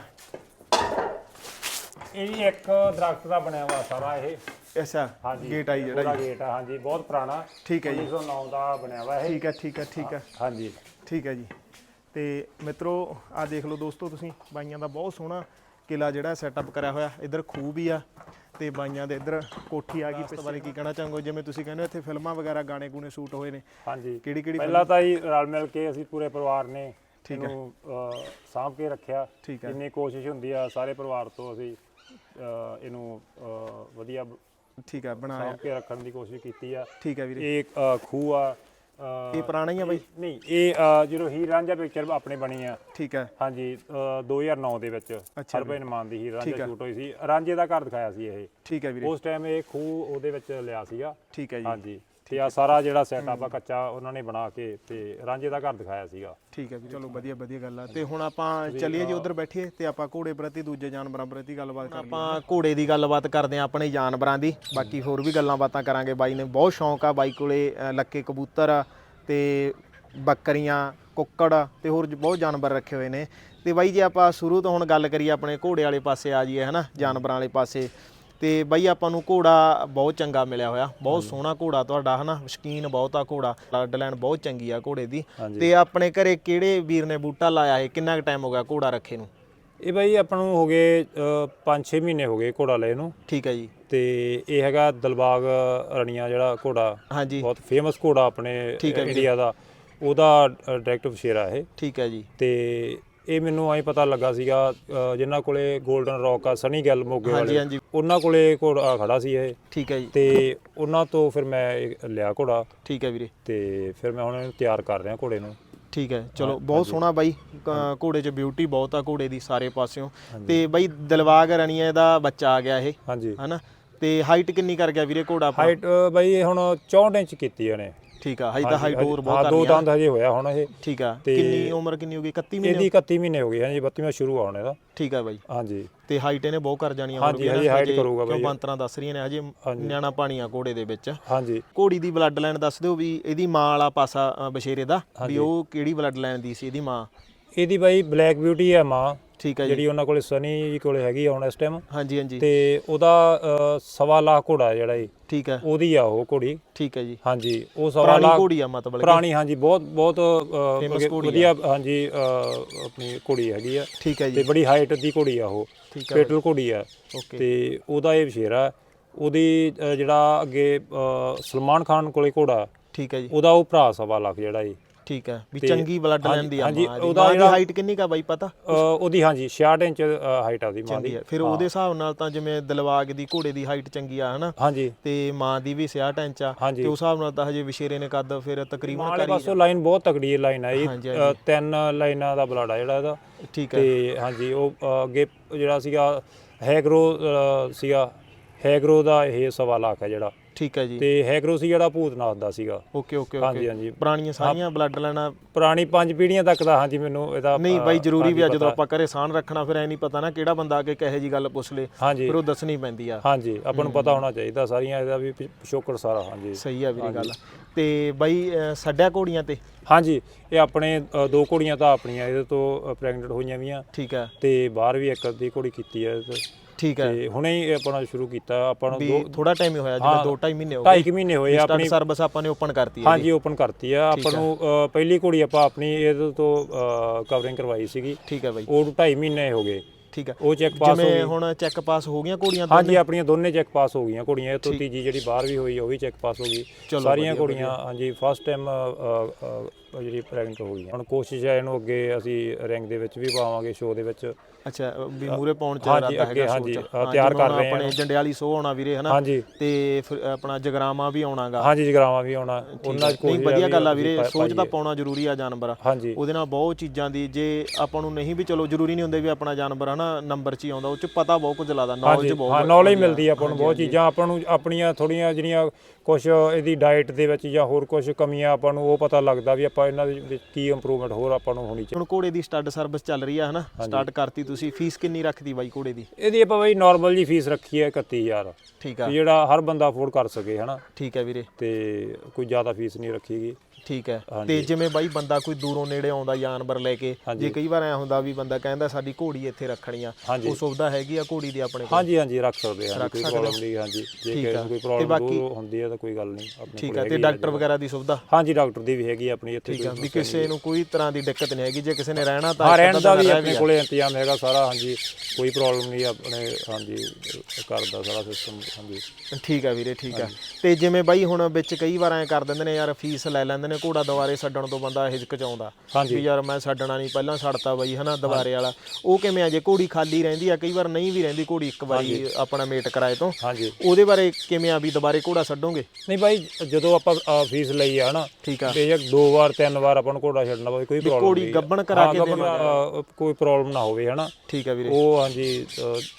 ਇਹ ਜੀ ਇੱਕ ਦਰਖਤ ਦਾ ਬਣਿਆ ਹੋਇਆ ਸਾਰਾ ਇਹ। ਅੱਛਾ ਹਾਂਜੀ ਗੇਟ ਆਈ ਜਿਹੜਾ ਗੇਟ ਆ ਹਾਂਜੀ ਬਹੁਤ ਪੁਰਾਣਾ। ਠੀਕ ਹੈ ਜੀ। 1909 ਦਾ ਬਣਿਆ ਹੋਇਆ ਇਹ। ਠੀਕ ਹੈ ਠੀਕ ਹੈ ਠੀਕ ਹੈ। ਹਾਂਜੀ। ਠੀਕ ਹੈ ਜੀ। ਤੇ ਮਿੱਤਰੋ ਆ ਦੇਖ ਲਓ ਦੋਸਤੋ ਤੁਸੀਂ ਬਾਈਆਂ ਦਾ ਬਹੁਤ ਸੋਹਣਾ ਕਿਲਾ ਜਿਹੜਾ ਸੈਟਅਪ ਕਰਿਆ ਹੋਇਆ ਇੱਧਰ ਖੂਹ ਵੀ ਆ ਤੇ ਬਾਈਆਂ ਦੇ ਇੱਧਰ ਕੋਠੀ ਆ ਗਈ ਇਸ ਬਾਰੇ ਕੀ ਕਹਿਣਾ ਚਾਹੋਗੇ? ਜਿਵੇਂ ਤੁਸੀਂ ਕਹਿੰਦੇ ਹੋ ਇੱਥੇ ਫਿਲਮਾਂ ਵਗੈਰਾ ਗਾਣੇ ਗੂਣੇ ਸ਼ੂਟ ਹੋਏ ਨੇ। ਹਾਂਜੀ। ਕਿਹੜੀ ਕਿਹੜੀ ਪਹਿਲਾਂ ਤਾਂ ਹੀ ਰਲ ਮਿਲ ਕੇ ਅਸੀਂ ਪੂਰੇ ਪਰਿਵਾਰ ਨੇ ਠੀਕ ਹੈ। ਸਾਂਭ ਕੇ ਰੱਖਿਆ। ਜਿੰਨੀ ਕੋਸ਼ਿਸ਼ ਹੁੰਦੀ ਆ ਸਾਰੇ ਪਰਿਵਾਰ ਤੋਂ ਅਸੀਂ ਇਹਨੂੰ ਵਧੀਆ ਠੀਕ ਹੈ ਬਣਾਇਆ। ਸਾਂਭ ਕੇ ਰੱਖਣ ਦੀ ਕੋਸ਼ਿਸ਼ ਕੀਤੀ ਆ। ਠੀਕ ਹੈ ਵੀਰੇ। ਇਹ ਖੂਹ ਆ ਇਹ ਪੁਰਾਣਾ ਹੀ ਆ ਬਾਈ? ਨਹੀਂ ਇਹ ਅਹ, ਜਦੋਂ ਹੀਰ ਰਾਂਝਾ ਪਿਕਚਰ ਆਪਣੇ ਬਣੀ ਆ। ਠੀਕ ਹੈ। ਹਾਂਜੀ ਅਹ, 2009 ਦੇ ਵਿੱਚ ਹਰਭਜਨ ਮਾਨ ਦੀ ਹੀਰ ਰਾਂਝਾ। ਸ਼ੂਟ ਹੋਈ ਸੀ। ਰਾਂਝੇ ਦਾ ਘਰ ਦਿਖਾਇਆ ਸੀ ਇਹ। ਠੀਕ ਹੈ ਵੀਰੇ। ਉਸ ਟਾਈਮ ਇਹ ਖੂਹ ਉਹਦੇ ਵਿੱਚ ਲਿਆ ਸੀਗਾ। ਠੀਕ ਹੈ ਜੀ। ਹਾਂਜੀ। ਤੇ ਆ ਸਾਰਾ ਜਿਹੜਾ ਸੈਟਅਪ ਆ ਕੱਚਾ ਉਹਨਾਂ ਨੇ ਬਣਾ ਕੇ ਤੇ ਰਾਂਝੇ ਦਾ ਘਰ ਦਿਖਾਇਆ ਸੀਗਾ। ਠੀਕ ਹੈ ਵੀਰੇ ਚਲੋ ਵਧੀਆ ਵਧੀਆ ਗੱਲ ਆ। ਤੇ ਹੁਣ ਆਪਾਂ ਚੱਲੀਏ ਜੀ ਉਧਰ ਬੈਠੀਏ ਤੇ ਆਪਾਂ ਘੋੜੇ ਪ੍ਰਤੀ ਦੂਜੇ ਜਾਨਵਰਾਂ ਪ੍ਰਤੀ ਗੱਲਬਾਤ ਕਰਦੇ ਆਪਾਂ ਘੋੜੇ ਦੀ ਗੱਲਬਾਤ ਕਰਦੇ ਆ ਆਪਣੇ ਜਾਨਵਰਾਂ ਦੀ। ਬਾਕੀ ਹੋਰ ਵੀ ਗੱਲਾਂ ਬਾਤਾਂ ਕਰਾਂਗੇ। ਬਾਈ ਨੇ ਬਹੁਤ ਸ਼ੌਂਕ ਆ ਬਾਈ ਕੋਲੇ ਲੱਕੇ ਕਬੂਤਰ ਤੇ ਬੱਕਰੀਆਂ ਕੁੱਕੜ ਤੇ ਹੋਰ ਬਹੁਤ ਜਾਨਵਰ ਰੱਖੇ ਹੋਏ ਨੇ। ਤੇ ਬਾਈ ਜੇ ਆਪਾਂ ਸ਼ੁਰੂ ਤੋਂ ਹੁਣ ਗੱਲ ਕਰੀਏ ਆਪਣੇ ਘੋੜੇ ਵਾਲੇ ਪਾਸੇ ਆ ਜਾਈਏ ਹਨਾ? ਜਾਨਵਰਾਂ ਵਾਲੇ ਪਾਸੇ। ਤੇ ਬਾਈ ਆਪਾਂ ਨੂੰ ਘੋੜਾ ਬਹੁਤ ਚੰਗਾ ਮਿਲਿਆ ਹੋਇਆ ਬਹੁਤ ਸੋਹਣਾ ਘੋੜਾ ਤੁਹਾਡਾ ਹਨਾ ਸ਼ਕੀਨ ਬਹੁਤ ਆ ਘੋੜਾ ਲਾਈਨ ਬਹੁਤ ਚੰਗੀ ਆ ਘੋੜੇ ਦੀ। ਤੇ ਆਪਣੇ ਘਰੇ ਕਿਹੜੇ ਵੀਰ ਨੇ ਬੂਟਾ ਲਾਇਆ ਹੈ ਕਿੰਨਾ ਕੁ ਟਾਈਮ ਹੋ ਗਿਆ ਘੋੜਾ ਰੱਖੇ ਨੂੰ? ਇਹ ਬਾਈ ਆਪਾਂ ਨੂੰ ਹੋ ਗਏ 5-6 ਮਹੀਨੇ ਹੋ ਗਏ ਘੋੜਾ ਲਏ ਨੂੰ। ਠੀਕ ਹੈ ਜੀ। ਤੇ ਇਹ ਹੈਗਾ ਦਲਬਾਗ ਰਣੀਆਂ ਜਿਹੜਾ ਘੋੜਾ ਹਾਂਜੀ। ਬਹੁਤ ਫੇਮਸ ਘੋੜਾ ਆਪਣੇ। ਇੰਡੀਆ ਦਾ ਉਹਦਾ ਡਾਇਰੈਕਟ ਵਸ਼ੇਰਾ ਇਹ। ਠੀਕ ਹੈ ਜੀ। ਤੇ ਇਹ ਮੈਨੂੰ ਐਂ ਪਤਾ ਲੱਗਾ ਸੀਗਾ ਅ, ਜਿਨ੍ਹਾਂ ਕੋਲੇ 골ਡਨ ਰੌਕ ਆ ਸਨੀ ਗੱਲ ਮੋਗੇ ਹਾਂਜੀ ਵਾਲੇ। ਹਾਂਜੀ। ਉਹਨਾਂ ਕੋਲੇ ਘੋੜਾ ਖੜਾ ਸੀ ਇਹ। ਠੀਕ ਹੈ ਜੀ। ਤੇ ਉਹਨਾਂ ਤੋਂ ਫਿਰ ਮੈਂ ਇਹ ਲਿਆ ਘੋੜਾ। ਠੀਕ ਹੈ ਵੀਰੇ। ਤੇ ਫਿਰ ਮੈਂ ਹੁਣ ਇਹਨੂੰ ਤਿਆਰ ਕਰ ਰਿਹਾ ਘੋੜੇ ਨੂੰ। ਠੀਕ ਹੈ ਚਲੋ ਬਹੁਤ ਸੋਹਣਾ ਬਾਈ। ਕ- ਘੋੜੇ 'ਚ ਬਿਊਟੀ ਬਹੁਤ ਆ ਘੋੜੇ ਦੀ ਸਾਰੇ ਪਾਸਿਓਂ। ਤੇ ਬਾਈ ਦਿਲਵਾਗ ਰਣੀਏ ਦਾ ਬੱਚਾ ਆ ਗਿਆ ਇਹ। ਹਾਂਜੀ। ਹਨਾ? ਤੇ ਹਾਈਟ ਕਿੰਨੀ ਕਰ ਗਿਆ ਵੀਰੇ ਘੋੜਾ ਆਪਣਾ? ਹਾਈਟ ਬਾਈ ਇਹ ਹੁਣ 64 ਇੰਚ ਕੀਤੀ ਇਹਨੇ। ਠੀਕ ਆ ਹਜੇ ਤਾਂ ਹਾਈਟ ਹੋਰ ਬਹੁਤ ਦੋ ਆ। ਦੰਦ ਹਜੇ ਹੋਇਆ ਹੁਣ ਇਹ। ਠੀਕ ਆ ਤੇ- ਕਿੰਨੀ ਉਮਰ ਕਿੰਨੀ ਹੋ ਗਈ? 31 ਮਹੀਨੇ ਇਹਦੀ 31 ਮਹੀਨੇ ਹੋ ਗਏ ਹਾਂਜੀ 32ਵਾਂ ਸ਼ੁਰੂ ਆ ਹੁਣ ਇਹਦਾ। ਠੀਕ ਆ ਬਾਈ। ਹਾਂਜੀ। ਤੇ ਹਾਈਟ ਇਹਨੇ ਬਹੁਤ ਕਰ ਜਾਣੀ ਆ ਹਾਂਜੀ, ਹਜੇ height ਕਰੂਗਾ ਬਾਈ। ਬੰਤਰਾਂ ਦੱਸ ਰਹੀਆਂ ਨੇ ਹਜੇ ਨਿਆਣਾ ਪਾਣੀ ਆ ਘੋੜੇ ਦੇ ਵਿੱਚ। ਹਾਂਜੀ। ਘੋੜੀ ਦੀ ਬਲੱਡ ਲਾਈਨ ਦੱਸ ਦਿਓ ਵੀ ਇਹਦੀ ਮਾਂ ਵਾਲਾ ਪਾਸਾ ਅ, ਬਸ਼ੇਰੇ ਦਾ ਵੀ ਉਹ ਕਿਹੜੀ ਬਲੱਡ ਲਾਈਨ ਦੀ ਸੀ ਇਹਦੀ ਮਾਂ? ਇਹਦੀ ਬਾਈ ਬਲੈਕ ਬਿਊਟੀ ਹੈ ਮਾਂ। ਠੀਕ ਜੀ। ਜਿਹੜੀ ਉਹਨਾਂ ਕੋਲੇ ਸਨੀ ਜੀ ਕੋਲੇ ਹੈਗੀ ਆ ਹੁਣ ਇਸ ਟਾਈਮ ਹਾਂਜੀ ਹਾਂਜੀ। ਤੇ ਉਹਦਾ ਅ, ਸਵਾ ਲੱਖ ਘੋੜਾ ਜਿਹੜਾ ਇਹ। ਠੀਕ ਆ ਉਹਦੀ ਆ ਉਹ ਘੋੜੀ। ਠੀਕ ਹੈ ਜੀ। ਹਾਂਜੀ ਉਹ ਸਵਾ ਪੁਰਾਣੀ ਲੱਖ ਘੋੜੀ ਆ ਮਤਲਬ ਕਿ। ਪੁਰਾਣੀ ਹਾਂਜੀ ਬਹੁਤ ਬਹੁਤ ਅ, Famous ਘੋੜੀ ਆ। ਵਧੀਆ ਹਾਂਜੀ ਅ, ਆਪਣੀ ਘੋੜੀ ਹੈਗੀ ਆ। ਠੀਕ ਹੈ ਤੇ ਜੀ ਬੜੀ ਹਾਈਟ ਦੀ ਘੋੜੀ ਆ ਉਹ। ਠੀਕ ਪੇਟਲ ਘੋੜੀ ਆ। ਓਕੇ ਤੇ ਉਹਦਾ ਇਹ ਵਿਸ਼ੇਰਾ ਉਹਦੀ ਅ, ਜਿਹੜਾ ਅੱਗੇ ਅ, ਸਲਮਾਨ ਖਾਨ ਕੋਲੇ ਘੋੜਾ। ਠੀਕ ਹੈ ਜੀ। ਉਹਦਾ ਉਹ ਭਰਾ ਸਵਾ ਲੱਖ ਜਿਹੜਾ ਇਹ। ਠੀਕ ਹੈ ਵੀ ਤੇ- ਚੰਗੀ ਬਲੱਡ ਲਾਈਨ ਹਾਂਜੀ, ਦੀ ਆ ਹਾਂਜੀ, ਮਾਂ ਦੀ। ਉਹਦਾ ਮਾਂ ਦੀ ਜਿਹੜਾ- ਹਾਈਟ ਕਿੰਨੀ ਕਾ ਬਾਈ ਪਤਾ? ਅ, ਉਹਦੀ ਹਾਂਜੀ 66 ਇੰਚ ਹਾਈਟ ਆ ਉਹਦੀ ਮਾਂ ਚੰਗੀ ਦੀ। ਹੈ ਫਿਰ ਉਹਦੇ ਹਿਸਾਬ ਨਾਲ ਤਾਂ ਜਿਵੇਂ ਦਿਲਵਾਗ ਦੀ ਘੋੜੇ ਦੀ ਹਾਈਟ ਚੰਗੀ ਆ ਹਨਾ? ਹਾਂਜੀ। ਤੇ ਮਾਂ ਦੀ ਵੀ 66 ਇੰਚ ਆ। ਹਾਂਜੀ। ਤੇ ਉਸ ਹਿਸਾਬ ਨਾਲ ਤਾਂ ਹਜੇ ਵਿਸ਼ੇਰੇ ਨੇ ਕੱਦ ਫਿਰ ਤਕਰੀਬਨ ਵਾਲੇ ਕਰੀ ਪਾਸੋਂ ਲਾਈਨ ਬਹੁਤ ਤਕੜੀ ਲਾਈਨ ਆ। ਇਹ ਹਾਂਜੀ, ਅ, ਤਿੰਨ ਲਾਈਨਾਂ ਦਾ ਬਲਾੜਾ ਜਿਹੜਾ ਇਹਦਾ। ਠੀਕ ਹੈ। ਤੇ ਹਾਂਜੀ ਉਹ ਅ, ਅੱਗੇ ਜਿਹੜਾ ਸੀਗਾ ਹੈਗਰੋ ਅ, ਸੀਗਾ। ਹੈਗਰੋ ਦਾ ਇਹ ਸਵਾ ਲੱਖ ਹੈ ਜਿਹੜਾ। ਠੀਕ ਹੈ ਜੀ। ਤੇ ਹੈਗਰੋ ਸੀ ਜਿਹੜਾ ਭੂਤਨਾਥ ਦਾ ਸੀਗਾ। ਓਕੇ ਓਕੇ ਹਾਂਜੀ ਓਕੇ। ਹਾਂਜੀ ਪੁਰਾਣੀਆਂ ਸਾਰੀਆਂ ਬਲੱਡ ਲਾਈਨਾਂ ਪੁਰਾਣੀ ਪੰਜ ਪੀੜ੍ਹੀਆਂ ਤੱਕ ਦਾ ਹਾਂਜੀ ਮੈਨੂੰ ਇਹਦਾ ਨਹੀਂ ਬਾਈ ਜ਼ਰੂਰੀ ਵੀ ਆ ਜਦੋਂ। ਆਪਾਂ ਘਰੇ ਸਾਨ ਰੱਖਣਾ ਫਿਰ ਐ ਨਹੀਂ ਪਤਾ ਨਾ ਕਿਹੜਾ ਬੰਦਾ ਆ ਕੇ ਕਹੇ ਜੀ ਗੱਲ ਪੁੱਛ ਲੇ ਹਾਂਜੀ। ਫਿਰ ਉਹ ਦੱਸਣੀ ਪੈਂਦੀ ਆ। ਹਾਂਜੀ ਆਪਾਂ ਨੂੰ ਪਤਾ ਹੋਣਾ ਚਾਹੀਦਾ ਸਾਰੀਆਂ ਇਹਦਾ ਵੀ ਪਿ- ਪਿਛੋਕੜ ਸਾਰਾ ਹਾਂਜੀ। ਸਹੀ ਆ ਵੀਰੇ ਗੱਲ। ਤੇ ਬਾਈ ਅ, ਛੱਡਿਆ ਘੋੜੀਆਂ ਤੇ? ਹਾਂਜੀ ਇਹ ਆਪਣੇ ਅ, ਦੋ ਘੋੜੀਆਂ ਤਾਂ ਆਪਣੀਆਂ ਇਹਦੇ ਤੋਂ ਪ੍ਰੈਗਨੈਂਟ ਹੋਈਆਂ ਵੀਆਂ ਠੀਕ ਹੈ ਤੇ ਬਾਹਰ ਵੀ ਇੱਕ ਅੱਧੀ ਘੋੜੀ ਕੀਤੀ ਹੈ ਇਹਦੇ ਤੋਂ। ਠੀਕ ਹੈ। ਤੇ ਹੁਣੇ ਹੀ ਆਪਣਾ ਸ਼ੁਰੂ ਕੀਤਾ ਆਪਾਂ ਨੂੰ ਦੋ ਥੋੜਾ ਟਾਈਮ ਹੀ ਹੋਇਆ ਜਿਵੇਂ ਹਾਂ, 2.5 ਮਹੀਨੇ ਹੋ ਢਾਈ ਕੁ ਮਹੀਨੇ ਹੋਏ ਆਪਣੀ ਸਰਵਿਸ ਆਪਾਂ ਨੇ ਓਪਨ ਕਰਤੀ ਹੈ ਹਾਂਜੀ ਓਪਨ ਕਰਤੀ ਆ। ਆਪਾਂ ਨੂੰ ਪਹਿਲੀ ਘੋੜੀ ਆਪਾਂ ਆਪਣੀ ਇਹਦੇ ਤੋਂ ਕਵਰਿੰਗ ਕਰਵਾਈ ਸੀਗੀ। ਠੀਕ ਹੈ ਬਾਈ। ਉਹ 2.5 ਮਹੀਨੇ ਹੋ ਗਏ। ਠੀਕ ਹੈ। ਉਹ ਚੈੱਕ ਪਾਸ ਹੋ ਜਿਵੇਂ ਗਈ। ਹੁਣ ਚੈੱਕ ਪਾਸ ਹੋ ਗਈਆਂ ਘੋੜੀਆਂ ਹਾਂਜੀ ਆਪਣੀਆਂ ਦੋਨੇ ਚੈੱਕ ਪਾਸ ਹੋ ਗਈਆਂ ਘੋੜੀਆਂ। ਇਹ ਤੋਂ ਤੀਜੀ ਜਿਹੜੀ ਬਾਹਰ ਵੀ ਹੋਈ ਉਹ ਵੀ ਚੈੱਕ ਪਾਸ ਹੋ ਗਈ। ਸਾਰੀਆਂ ਘੋੜੀਆਂ ਹਾਂਜੀ ਫਸਟ ਟਾਈਮ ਜਿਹੜੀ ਪ੍ਰੈਗਨੈਂਟ ਹੋ ਗਈਆਂ ਹੁਣ ਕੋਸ਼ਿਸ਼ ਹੈ ਇਹਨੂੰ ਅੱਗੇ ਅਸੀਂ ਰੈਂਕ ਦੇ ਵਿੱਚ ਵੀ ਪਾਵਾਂਗੇ ਸ਼ੋਅ ਦੇ ਵਿੱਚ। ਅੱਛਾ ਵੀ ਮੂਰੇ ਪਾਉਣ ਚ ਅੱਗੇ ਹੈਗਾ ਹਾਂਜੀ, ਹਾਂ, ਤਿਆਰ ਕਰ ਰਹੇ ਹਾਂ। ਆਪਣੇ ਜੰਡਿਆਲੀ ਸੋ ਆਉਣਾ ਵੀਰੇ ਹਨਾ? ਹਾਂਜੀ। ਤੇ ਫਿਰ ਆਪਣਾ ਜਗਰਾਮਾ ਵੀ ਆਉਣਾਗਾ। ਹਾਂਜੀ ਜਗਰਾਵਾਂ ਵੀ ਆਉਣਾ। ਉਹਨਾਂ ਚ ਨਹੀਂ ਕੋਸ਼ਿਸ਼ ਵਧੀਆ ਗੱਲ ਆ ਵੀਰੇ ਸੋਚ ਤਾਂ। ਪਾਉਣਾ ਜ਼ਰੂਰੀ ਆ ਜਾਨਵਰ। ਉਹਦੇ ਨਾਲ ਬਹੁਤ ਚੀਜ਼ਾਂ ਦੀ ਜੇ ਆਪਾਂ ਨੂੰ ਨਹੀਂ ਵੀ ਚਲੋ ਜ਼ਰੂਰੀ ਨਹੀਂ ਹੁੰਦੇ ਵੀ ਆਪਣਾ ਜਾਨਵਰ ਹਨਾ ਨੰਬਰ 'ਚ ਹੀ ਆਉਂਦਾ ਉਹ 'ਚ ਪਤਾ ਬਹੁਤ ਕੁਝ ਲੱਗਦਾ ਨੌਲੇਜ ਬਹੁਤ ਹਾਂ ਨੌਲੇਜ ਮਿਲਦੀ ਆ ਆਪਾਂ ਨੂੰ ਬਹੁਤ ਚੀਜ਼ਾਂ ਆਪਾਂ ਨੂੰ ਆਪਣੀਆਂ ਥੋੜੀਆਂ ਜਿਹੜੀਆਂ ਕੁਝ ਇਹਦੀ ਡਾਈਟ ਦੇ ਵਿੱਚ ਜਾਂ ਹੋਰ ਕੁਝ ਕਮੀਆਂ ਆਪਾਂ ਨੂੰ ਉਹ ਪਤਾ ਲੱਗਦਾ ਵੀ ਆਪਾਂ ਇਹਨਾਂ ਦੇ ਵਿੱਚ ਕੀ ਇੰਪਰੂਵਮੈਂਟ ਹੋਰ ਆਪਾਂ ਨੂੰ ਹੋਣੀ ਚਾਹੀਦੀ। ਹੁਣ ਘੋੜੇ ਦੀ ਸਟੱਡ ਸਰਵਿਸ ਚੱਲ ਰਹੀ ਆ ਹਨਾ? ਸਟਾਰਟ ਕਰਤੀ ਤੁਸੀਂ। ਫੀਸ ਕਿੰਨੀ ਰੱਖਦੀ ਬਾਈ ਘੋੜੇ ਦੀ? ਇਹਦੀ ਆਪਾਂ ਬਈ ਨਾਰਮਲ ਜੀ ਫੀਸ ਰੱਖੀ ਹੈ 31000 ਠੀਕ ਆ। ਵੀ ਜਿਹੜਾ ਹਰ ਬੰਦਾ ਅਫੋਰਡ ਕਰ ਸਕੇ ਹਨਾ? ਠੀਕ ਹੈ ਵੀਰੇ। ਤੇ ਕੋਈ ਜ਼ਿਆਦਾ ਫੀਸ ਨਹੀਂ ਰੱਖੀਗੀ। ਠੀਕ ਹੈ। ਤੇ ਜਿਵੇਂ ਬਾਈ ਬੰਦਾ ਕੋਈ ਦੂਰੋਂ ਨੇੜੇ ਆਉਂਦਾ ਜਾਨਵਰ ਲੈ ਕੇ। ਜੇ ਕਈ ਵਾਰ ਐ ਹੁੰਦਾ ਵੀ ਬੰਦਾ ਕਹਿੰਦਾ ਸਾਡੀ ਘੋੜੀ ਇੱਥੇ ਰੱਖਣੀ ਆ। ਉਹ ਸੁਵਿਧਾ ਹੈਗੀ ਆ ਘੋੜੀ ਦੀ ਆਪਣੇ ਕੋਲ? ਹਾਂਜੀ ਹਾਂਜੀ ਰੱਖ ਸਕਦੇ ਹਾਂ ਰੱਖ ਕੋਈ ਪ੍ਰੋਬਲਮ ਨਹੀਂ ਹਾਂਜੀ। ਜੇ ਕਿਸੇ ਆ। ਨੂੰ ਕੋਈ ਪ੍ਰੋਬਲਮ ਹੁੰਦੀ ਹੈ ਤਾਂ ਕੋਈ ਗੱਲ ਨਹੀਂ ਆਪਣੇ ਠੀਕ ਹੈ ਤੇ ਆ ਡਾਕਟਰ ਵਗੈਰਾ ਦੀ ਸੁਵਿਧਾ? ਹਾਂਜੀ ਡਾਕਟਰ ਦੀ ਵੀ ਹੈਗੀ ਆ ਆਪਣੀ ਇੱਥੇ ਠੀਕ ਆ। ਕੋਈ ਵੀ ਕਿਸੇ ਨੂੰ ਕੋਈ ਤਰ੍ਹਾਂ ਦੀ ਦਿੱਕਤ ਨਹੀਂ ਹੈਗੀ। ਜੇ ਕਿਸੇ ਨੇ ਰਹਿਣਾ ਤਾਂ ਹਾਂ ਰਹਿਣ ਦਾ ਵੀ ਆਪਣੇ ਆ। ਕੋਲੇ ਇੰਤਜ਼ਾਮ ਹੈਗਾ ਸਾਰਾ ਹਾਂਜੀ। ਕੋਈ ਪ੍ਰੋਬਲਮ ਨਹੀਂ ਆਪਣੇ ਹਾਂਜੀ ਘਰ ਦਾ ਸਾਰਾ ਸਿਸਟਮ ਹਾਂਜੀ। ਠੀਕ ਆ ਵੀਰੇ ਠੀਕ ਆ। ਤੇ ਜਿਵੇਂ ਬਾਈ ਹੁਣ ਵਿੱਚ ਕਈ ਵਾਰ ਐ ਕਰ ਦਿੰਦੇ ਨੇ ਯਾਰ ਫੀਸ ਲੈ ਲੈਂਦੇ ਨੇ ਘੋੜਾ ਦੁਬਾਰੇ ਛੱਡਣ ਤੋਂ ਬੰਦਾ ਹਿਚਕਚਾਉਂਦਾ ਹਾਂਜੀ। ਵੀ ਯਾਰ ਮੈਂ ਛੱਡਣਾ ਨਹੀਂ ਪਹਿਲਾਂ ਛੱਡਤਾ ਬਾਈ ਹਨਾ ਦੁਬਾਰੇ ਵਾਲਾ। ਉਹ ਕਿਵੇਂ ਆ? ਜੇ ਘੋੜੀ ਖਾਲੀ ਰਹਿੰਦੀ ਆ ਕਈ ਵਾਰ ਨਹੀਂ ਵੀ ਰਹਿੰਦੀ ਘੋੜੀ ਇੱਕ ਵਾਰੀ ਆਪਣਾ ਮੇਟ ਕਰਾਏ ਤੋਂ। ਹਾਂਜੀ। ਉਹਦੇ ਬਾਰੇ ਕਿਵੇਂ ਆ ਵੀ ਦੁਬਾਰੇ ਘੋੜਾ ਛੱਡੋਗੇ? ਨਹੀਂ ਬਾਈ ਜਦੋਂ ਆਪਾਂ ਫੀਸ ਲਈ ਆ ਹਨਾ ਠੀਕ ਆ। ਬੇਸ਼ੱਕ ਦੋ ਵਾਰ ਤਿੰਨ ਵਾਰ ਆਪਾਂ ਨੂੰ ਘੋੜਾ ਛੱਡਣਾ ਪਵੇ ਕੋਈ ਪ੍ਰੋਬਲਮ ਘੋੜੀ ਗੱਭਣ ਕਰਾ ਕੇ ਦੇਵਾਂਗੇ। ਕੋਈ ਪ੍ਰੋਬਲਮ ਨਾ ਹੋਵੇ ਹਨਾ। ਠੀਕ ਆ ਵੀਰੇ। ਉਹ ਹਾਂਜੀ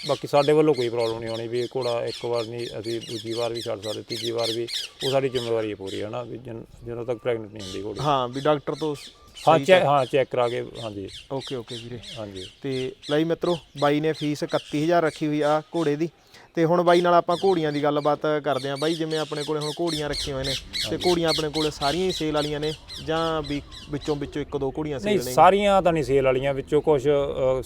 ਬਾਕੀ ਸਾਡੇ ਵੱਲੋਂ ਕੋਈ ਪ੍ਰੋਬਲਮ ਨਹੀਂ ਆਉਣੀ ਵੀ ਘੋੜਾ ਇੱਕ ਵਾਰ ਨਹੀਂ ਅਸੀਂ ਦੂਜੀ ਵਾਰ ਵੀ ਛੱਡ ਸਕਦੇ ਤੀਜੀ ਵਾਰ ਵੀ। ਉਹ ਸਾਡੀ ਜ਼ਿੰਮੇਵਾਰੀ ਹੈ ਪੂਰੀ ਹਨਾ ਵੀ ਜਦੋਂ ਤੱਕ ਪ੍ਰੈਗਨੈਂਟ ਨਹੀਂ ਹੁੰਦੀ ਘੋੜੀ ਹਾਂ ਵੀ ਡਾਕਟਰ ਤੋਂ ਹਾਂ ਚੈੱਕ ਹਾਂ ਚੈੱਕ ਕਰਾ ਕੇ ਹਾਂਜੀ। ਓਕੇ ਓਕੇ ਵੀਰੇ। ਹਾਂਜੀ। ਤੇ ਲਈ ਮਿੱਤਰੋ ਬਾਈ ਨੇ ਫੀਸ 31000 ਰੱਖੀ ਹੋਈ ਆ ਘੋੜੇ ਦੀ। ਤੇ ਹੁਣ ਬਾਈ ਨਾਲ ਆਪਾਂ ਘੋੜੀਆਂ ਦੀ ਗੱਲਬਾਤ ਕਰਦੇ ਆਂ ਬਾਈ ਜਿਵੇਂ ਆਪਣੇ ਕੋਲੇ ਹੁਣ ਘੋੜੀਆਂ ਰੱਖੀਆਂ ਹੋਏ ਨੇ ਤੇ ਘੋੜੀਆਂ ਆਪਣੇ ਕੋਲੇ ਸਾਰੀਆਂ ਹੀ ਸੇਲ ਵਾਲੀਆਂ ਨੇ ਜਾਂ ਵੀ ਵਿੱਚੋਂ ਵਿੱਚੋਂ ਇੱਕ ਦੋ ਘੋੜੀਆਂ ਸੇਲ ਨੇ? ਸਾਰੀਆਂ ਤਾਂ ਨਹੀਂ ਸੇਲ ਵਾਲੀਆਂ ਵਿੱਚੋਂ ਕੁਝ